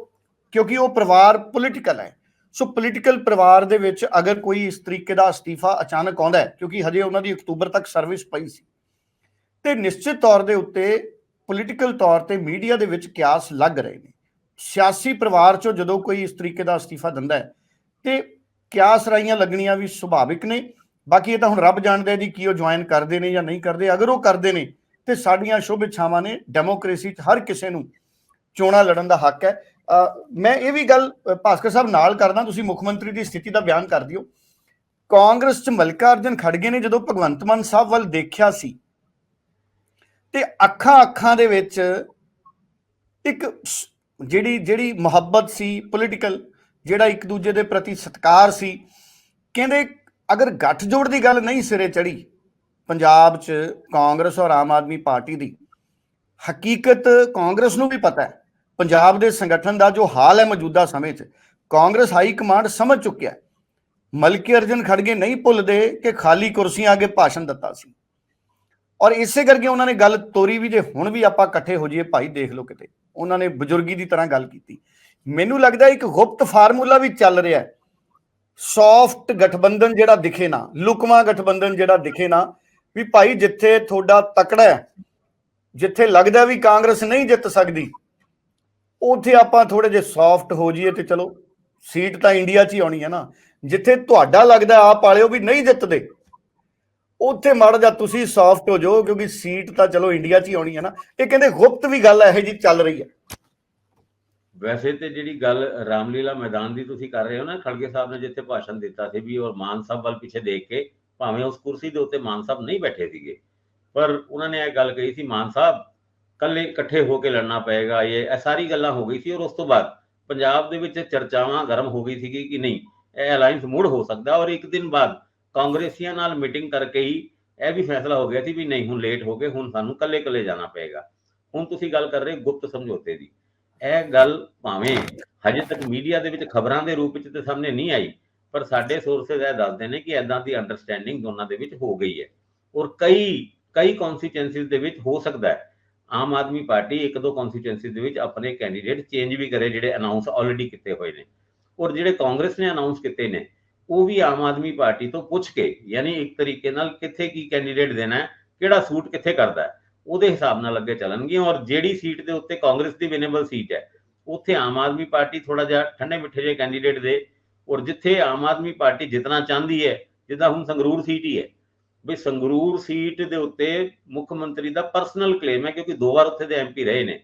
ਕਿਉਂਕਿ ਉਹ ਪਰਿਵਾਰ ਪੋਲੀਟੀਕਲ ਹੈ ਸੋ ਪੋਲੀਟੀਕਲ ਪਰਿਵਾਰ ਦੇ ਵਿੱਚ ਅਗਰ ਕੋਈ ਇਸ ਤਰੀਕੇ ਦਾ ਅਸਤੀਫਾ ਅਚਾਨਕ ਆਉਂਦਾ ਹੈ, ਕਿਉਂਕਿ ਹਜੇ ਉਹਨਾਂ ਦੀ ਅਕਤੂਬਰ ਤੱਕ ਸਰਵਿਸ ਪਈ ਸੀ, ਤੇ ਨਿਸ਼ਚਿਤ ਤੌਰ ਦੇ ਉੱਤੇ ਪੋਲੀਟੀਕਲ ਤੌਰ ਤੇ ਮੀਡੀਆ ਦੇ ਵਿੱਚ ਕਿਆਸ ਲੱਗ ਰਹੇ ਨੇ। ਸਿਆਸੀ ਪਰਿਵਾਰ ਚੋਂ ਜਦੋਂ ਕੋਈ ਇਸ ਤਰੀਕੇ ਦਾ ਅਸਤੀਫਾ ਦਿੰਦਾ ਹੈ, ਤੇ ਕਿਆਸ ਰਾਈਆਂ ਲੱਗਣੀਆਂ ਵੀ ਸੁਭਾਵਿਕ ਨੇ। ਬਾਕੀ ਇਹ ਤਾਂ ਹੁਣ ਰੱਬ ਜਾਣਦਾ ਜੀ ਕੀ ਉਹ ਜੁਆਇਨ ਕਰਦੇ ਨੇ ਜਾਂ ਨਹੀਂ ਕਰਦੇ। ਅਗਰ ਉਹ ਕਰਦੇ ਨੇ, ਤੇ ਸਾਡੀਆਂ ਸ਼ੁਭ ਇੱਛਾਵਾਂ ਨੇ। ਡੈਮੋਕ੍ਰੇਸੀ 'ਚ ਹਰ ਕਿਸੇ ਨੂੰ ਚੋਣਾਂ ਲੜਨ ਦਾ ਹੱਕ ਹੈ। ਮੈਂ ਇਹ ਵੀ ਗੱਲ ਭਾਸਕਰ ਸਾਹਿਬ ਨਾਲ ਕਰਦਾ, ਤੁਸੀਂ ਮੁੱਖ ਮੰਤਰੀ ਦੀ ਸਥਿਤੀ ਦਾ ਬਿਆਨ ਕਰ ਦਿਓ। ਕਾਂਗਰਸ 'ਚ ਮਲਕਾਰਜਨ ਖੜਗੇ ਨੇ ਜਦੋਂ ਭਗਵੰਤ ਮਾਨ ਸਾਹਿਬ ਵੱਲ ਦੇਖਿਆ ਸੀ, ਤੇ ਅੱਖਾਂ ਅੱਖਾਂ ਦੇ ਵਿੱਚ ਇੱਕ ਜਿਹੜੀ ਜਿਹੜੀ ਮੁਹੱਬਤ ਸੀ ਪੋਲੀਟੀਕਲ ਜਿਹੜਾ ਇੱਕ ਦੂਜੇ ਦੇ ਪ੍ਰਤੀ ਸਤਿਕਾਰ ਸੀ, ਕਹਿੰਦੇ ਅਗਰ ਗੱਠਜੋੜ ਦੀ ਗੱਲ ਨਹੀਂ ਸਿਰੇ ਚੜੀ ਪੰਜਾਬ 'ਚ ਕਾਂਗਰਸ ਔਰ ਆਮ ਆਦਮੀ ਪਾਰਟੀ ਦੀ, ਹਕੀਕਤ ਕਾਂਗਰਸ ਨੂੰ ਵੀ ਪਤਾ ਹੈ। ਪੰਜਾਬ ਦੇ ਸੰਗਠਨ ਦਾ ਜੋ ਹਾਲ ਹੈ ਮੌਜੂਦਾ ਸਮੇਂ 'ਚ, ਕਾਂਗਰਸ ਹਾਈ ਕਮਾਂਡ ਸਮਝ ਚੁੱਕਿਆ ਮਲਕੀ ਅਰਜਨ ਖੜਗੇ ਨਹੀਂ ਭੁੱਲਦੇ ਕਿ ਖਾਲੀ ਕੁਰਸੀਆਂ ਅੱਗੇ ਭਾਸ਼ਣ ਦਿੱਤਾ ਸੀ। ਔਰ ਇਸੇ ਕਰਕੇ ਉਹਨਾਂ ਨੇ ਗੱਲ ਤੋਰੀ ਵੀ ਜੇ ਹੁਣ ਵੀ ਆਪਾਂ ਇਕੱਠੇ ਹੋ ਜਾਈਏ, ਭਾਈ ਦੇਖ ਲਓ ਕਿਤੇ। ਉਹਨਾਂ ਨੇ ਬਜ਼ੁਰਗੀ ਦੀ ਤਰ੍ਹਾਂ ਗੱਲ ਕੀਤੀ। ਮੈਨੂੰ ਲੱਗਦਾ ਇੱਕ ਗੁਪਤ ਫਾਰਮੂਲਾ ਵੀ ਚੱਲ ਰਿਹਾ ਹੈ। ਸੌਫਟ ਗਠਬੰਧਨ ਜਿਹੜਾ ਦਿਖੇ ਨਾ ਲੁਕਮਾ ਗਠਬੰਧਨ ਜਿਹੜਾ ਦਿਖੇ ਨਾ, ਵੀ ਭਾਈ ਜਿੱਥੇ ਤੁਹਾਡਾ ਤਕੜਾ ਹੈ, ਜਿੱਥੇ ਲੱਗਦਾ ਵੀ ਕਾਂਗਰਸ ਨਹੀਂ ਜਿੱਤ ਸਕਦੀ ਉੱਥੇ ਆਪਾਂ ਥੋੜੇ ਜਿਹਾ ਸੌਫਟ ਹੋ ਜਾਈਏ ਤੇ ਚਲੋ ਸੀਟ ਤਾਂ ਇੰਡੀਆ 'ਚ ਹੀ ਆਉਣੀ ਹੈ ਨਾ। ਜਿੱਥੇ ਤੁਹਾਡਾ ਲੱਗਦਾ ਆਪ ਵਾਲਿਓ ਵੀ ਨਹੀਂ ਜਿੱਤਦੇ। ਉੱਥੇ ਮਾੜਾ ਜਾ ਤੁਸੀਂ ਸੌਫਟ ਹੋ ਜਾਓ, ਕਿਉਂਕਿ ਸੀਟ ਤਾਂ ਚਲੋ ਇੰਡੀਆ 'ਚ ਹੀ ਆਉਣੀ ਹੈ ਨਾ। ਇਹ ਕਹਿੰਦੇ ਗੁਪਤ ਵੀ ਗੱਲ ਇਹੋ ਜੀ ਚੱਲ ਰਹੀ ਹੈ। ਵੈਸੇ ਤੇ ਜਿਹੜੀ ਗੱਲ ਰਾਮਲੀਲਾ ਮੈਦਾਨ ਦੀ ਤੁਸੀਂ ਕਰ ਰਹੇ ਹੋ ਨਾ, ਖੜਗੇ ਸਾਹਿਬ ਨੇ ਜਿੱਥੇ ਭਾਸ਼ਣ ਦਿੱਤਾ ਸੀ ਵੀ ਔਰ ਮਾਨ ਸਾਹਿਬ ਵੱਲ ਪਿੱਛੇ ਦੇਖ ਕੇ, ਭਾਵੇਂ ਉਸ ਕੁਰਸੀ ਦੇ ਉੱਤੇ ਮਾਨ ਸਾਹਿਬ ਨਹੀਂ ਬੈਠੇ ਸੀਗੇ, ਪਰ ਉਹਨਾਂ ਨੇ ਇਹ ਗੱਲ ਕਹੀ ਸੀ, ਮਾਨ ਸਾਹਿਬ ਕੱਲੇ ਇਕੱਠੇ ਹੋ ਕੇ ਲੜਨਾ ਪਏਗਾ, ਇਹ ਸਾਰੀ ਗੱਲਾਂ ਹੋ ਗਈ ਸੀ ਔਰ ਉਸ ਤੋਂ ਬਾਅਦ ਪੰਜਾਬ ਦੇ ਵਿੱਚ ਚਰਚਾਵਾਂ ਗਰਮ ਹੋ ਗਈ ਸੀਗੀ ਕਿ ਨਹੀਂ, ਇਹ ਅਲਾਈਅੰਸ ਮੁੜ ਹੋ ਸਕਦਾ ਔਰ ਇੱਕ ਦਿਨ ਬਾਅਦ ਕਾਂਗਰਸੀਆਂ ਨਾਲ ਮੀਟਿੰਗ ਕਰਕੇ ਹੀ ਇਹ ਵੀ ਫੈਸਲਾ ਹੋ ਗਿਆ ਸੀ ਵੀ ਨਹੀਂ, ਹੁਣ ਲੇਟ ਹੋ ਗਏ, ਹੁਣ ਸਾਨੂੰ ਕੱਲੇ ਕੱਲੇ ਜਾਣਾ ਪਏਗਾ। ਹੁਣ ਤੁਸੀਂ ਗੱਲ ਕਰ ਰਹੇ ਗੁਪਤ ਸਮਝੌਤੇ ਦੀ। ਇਹ ਗੱਲ ਭਾਵੇਂ ਹਜੇ ਤੱਕ ਮੀਡੀਆ ਦੇ ਵਿੱਚ ਖਬਰਾਂ ਦੇ ਰੂਪ ਵਿੱਚ ਤੇ ਸਾਹਮਣੇ ਨਹੀਂ ਆਈ, ਪਰ ਸਾਡੇ ਸੋਰਸਸ ਇਹ ਦੱਸਦੇ ਨੇ ਕਿ ਐਦਾਂ ਦੀ ਅੰਡਰਸਟੈਂਡਿੰਗ ਦੋਨਾਂ ਦੇ ਵਿੱਚ ਹੋ ਗਈ ਹੈ। ਔਰ ਕਈ ਕਈ ਕਨਸਟੀਚੁਐਂਸੀਜ਼ ਦੇ ਵਿੱਚ ਹੋ ਸਕਦਾ ਹੈ। ਆਮ ਆਦਮੀ ਪਾਰਟੀ ਇੱਕ ਦੋ ਕਨਸਟੀਚੁਐਂਸੀਜ਼ ਦੇ ਵਿੱਚ ਆਪਣੇ ਕੈਂਡੀਡੇਟ ਚੇਂਜ ਵੀ ਕਰੇ ਜਿਹੜੇ ਅਨਾਉਂਸ ਆਲਰੇਡੀ ਕੀਤੇ ਹੋਏ ਨੇ। ਔਰ ਜਿਹੜੇ ਕਾਂਗਰਸ ਨੇ ਅਨਾਉਂਸ ਕੀਤੇ ਨੇ, ਉਹ ਵੀ ਆਮ ਆਦਮੀ ਪਾਰਟੀ ਤੋਂ ਪੁੱਛ ਕੇ, ਯਾਨੀ ਇੱਕ ਤਰੀਕੇ ਨਾਲ ਕਿੱਥੇ ਕੀ ਕੈਂਡੀਡੇਟ ਦੇਣਾ ਹੈ, ਕਿਹੜਾ ਸੂਟ ਕਿੱਥੇ ਕਰਦਾ ਹੈ, ਉਹਦੇ ਹਿਸਾਬ ਨਾਲ ਅੱਗੇ ਚੱਲਣਗੇ ਔਰ ਜਿਹੜੀ ਸੀਟ ਦੇ ਉੱਤੇ ਕਾਂਗਰਸ ਦੀ ਵਿਨੇਬਲ ਸੀਟ ਹੈ, ਉੱਥੇ ਆਮ ਆਦਮੀ ਪਾਰਟੀ ਥੋੜਾ ਜਿਹਾ ਠੰਡੇ ਮਿੱਠੇ ਜਿਹੇ ਕੈਂਡੀਡੇਟ ਦੇ। ਔਰ ਜਿੱਥੇ ਆਮ ਆਦਮੀ ਪਾਰਟੀ ਜਿੱਤਣਾ ਚਾਹੁੰਦੀ ਹੈ, ਜਿੱਦਾਂ ਹੁਣ ਸੰਗਰੂਰ ਸੀਟ ਹੀ ਹੈ ਵੀ ਸੰਗਰੂਰ ਸੀਟ ਦੇ ਉੱਤੇ ਮੁੱਖ ਮੰਤਰੀ ਦਾ ਪਰਸਨਲ ਕਲੇਮ ਹੈ ਕਿਉਂਕਿ ਦੋ ਵਾਰ ਉੱਥੇ ਦੇ ਐਮਪੀ ਰਹੇ ਨੇ।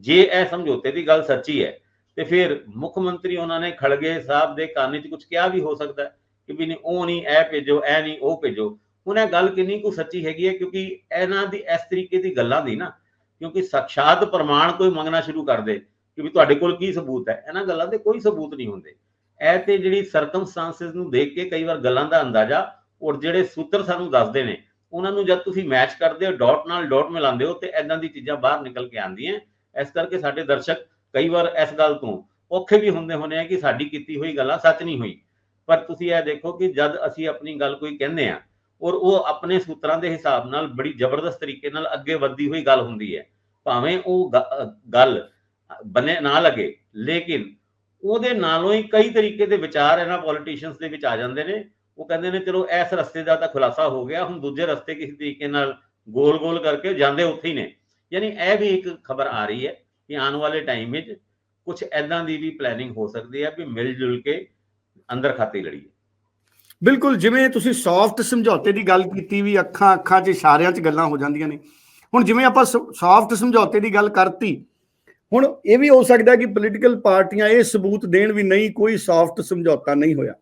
ਜੇ ਇਹ ਸਮਝੌਤੇ ਦੀ ਗੱਲ ਸੱਚੀ ਹੈ, ਤੇ ਫਿਰ ਮੁੱਖ ਮੰਤਰੀ ਉਹਨਾਂ ਨੇ ਖੜਗੇ ਸਾਹਿਬ ਦੇ ਕੰਨ 'ਚ ਕੁਝ ਕਿਹਾ ਵੀ ਹੋ ਸਕਦਾ ਕਿ ਵੀ ਨਹੀਂ, ਉਹ ਨਹੀਂ, ਇਹ ਭੇਜੋ, ਇਹ ਨਹੀਂ, ਉਹ ਭੇਜੋ। ਹੁਣ ਇਹ ਗੱਲ ਕਿੰਨੀ ਕੁ ਸੱਚੀ ਹੈਗੀ ਹੈ ਕਿਉਂਕਿ ਇਹਨਾਂ ਦੀ ਇਸ ਤਰੀਕੇ ਦੀ ਗੱਲਾਂ ਦੀ ਨਾ, ਕਿਉਂਕਿ ਸਾਖਸ਼ਾਤ ਪ੍ਰਮਾਣ ਕੋਈ ਮੰਗਣਾ ਸ਼ੁਰੂ ਕਰ ਦੇ ਕਿ ਵੀ ਤੁਹਾਡੇ ਕੋਲ ਕੀ ਸਬੂਤ ਹੈ, ਇਹਨਾਂ ਗੱਲਾਂ ਦੇ ਕੋਈ ਸਬੂਤ ਨਹੀਂ ਹੁੰਦੇ। ਇਹ ਤੇ ਜਿਹੜੀ ਸਰਕਮਸਟੈਂਸਸ ਨੂੰ ਦੇਖ ਕੇ ਕਈ ਵਾਰ ਗੱਲਾਂ ਦਾ ਅੰਦਾਜ਼ਾ ਔਰ ਜਿਹੜੇ ਸੂਤਰ ਸਾਨੂੰ ਦੱਸਦੇ ਨੇ, ਉਹਨਾਂ ਨੂੰ ਜਦ ਤੁਸੀਂ ਮੈਚ ਕਰਦੇ ਹੋ ਡਾਟ ਨਾਲ ਡਾਟ ਮਿਲਾਉਂਦੇ ਹੋ ਤੇ ਐਦਾਂ ਦੀ ਚੀਜ਼ਾਂ ਬਾਹਰ ਨਿਕਲ ਕੇ ਆਉਂਦੀਆਂ। ਇਸ ਕਰਕੇ ਸਾਡੇ ਦਰਸ਼ਕ ਕਈ ਵਾਰ ਇਸ ਗੱਲ ਤੋਂ ਔਖੇ ਵੀ ਹੁੰਦੇ ਹੋਣੇ ਆ ਕਿ ਸਾਡੀ ਕੀਤੀ ਹੋਈ ਗੱਲਾਂ ਸੱਚ ਨਹੀਂ ਹੋਈ। ਪਰ ਤੁਸੀਂ ਇਹ ਦੇਖੋ ਕਿ ਜਦ ਅਸੀਂ ਆਪਣੀ ਗੱਲ ਕੋਈ ਕਹਿੰਦੇ ਆ, ਔਰ ਉਹ ਆਪਣੇ ਸੂਤਰਾਂ ਦੇ ਹਿਸਾਬ ਨਾਲ ਬੜੀ ਜ਼ਬਰਦਸਤ ਤਰੀਕੇ ਨਾਲ ਅੱਗੇ ਵੱਧਦੀ ਹੋਈ ਗੱਲ ਹੁੰਦੀ ਹੈ, ਭਾਵੇਂ ਉਹ ਗੱਲ ਬਨੇ ਨਾ ਲੱਗੇ, ਲੇਕਿਨ ਉਹਦੇ ਨਾਲੋਂ ਹੀ ਕਈ ਤਰੀਕੇ ਦੇ ਵਿਚਾਰ ਇਹਨਾਂ ਪੋਲੀਟੀਸ਼ੀਅਨਸ ਦੇ ਵਿੱਚ ਆ ਜਾਂਦੇ ਨੇ। ਉਹ ਕਹਿੰਦੇ ਨੇ ਚਲੋ ਇਸ ਰਸਤੇ ਦਾ ਤਾਂ ਖੁਲਾਸਾ ਹੋ ਗਿਆ, ਹੁਣ ਦੂਜੇ ਰਸਤੇ ਕਿਸੇ ਤਰੀਕੇ ਨਾਲ ਗੋਲ-ਗੋਲ ਕਰਕੇ ਜਾਂਦੇ ਉੱਥੇ ਹੀ ਨੇ। ਯਾਨੀ ਇਹ ਵੀ ਇੱਕ ਖਬਰ ਆ ਰਹੀ ਹੈ ਕਿ ਆਉਣ ਵਾਲੇ ਟਾਈਮ ਵਿੱਚ ਕੁਝ ਐਦਾਂ ਦੀ ਵੀ ਪਲੈਨਿੰਗ ਹੋ ਸਕਦੀ ਹੈ ਵੀ ਮਿਲ ਜੁਲ ਕੇ ਅੰਦਰ ਖਾਤੇ ਲੜੀਏ। ਬਿਲਕੁਲ, ਜਿਵੇਂ ਤੁਸੀਂ ਸੌਫਟ ਸਮਝੌਤੇ ਦੀ ਗੱਲ ਕੀਤੀ ਵੀ ਅੱਖਾਂ ਅੱਖਾਂ 'ਚ ਇਸ਼ਾਰਿਆਂ 'ਚ ਗੱਲਾਂ ਹੋ ਜਾਂਦੀਆਂ ਨੇ। ਹੁਣ ਜਿਵੇਂ ਆਪਾਂ ਸੌਫਟ ਸਮਝੌਤੇ ਦੀ ਗੱਲ ਕਰਤੀ, ਹੁਣ ਇਹ ਵੀ ਹੋ ਸਕਦਾ ਕਿ ਪੋਲੀਟੀਕਲ ਪਾਰਟੀਆਂ ਇਹ ਸਬੂਤ ਦੇਣ ਵੀ ਨਹੀਂ, ਕੋਈ ਸੌਫਟ ਸਮਝੌਤਾ ਨਹੀਂ ਹੋਇਆ।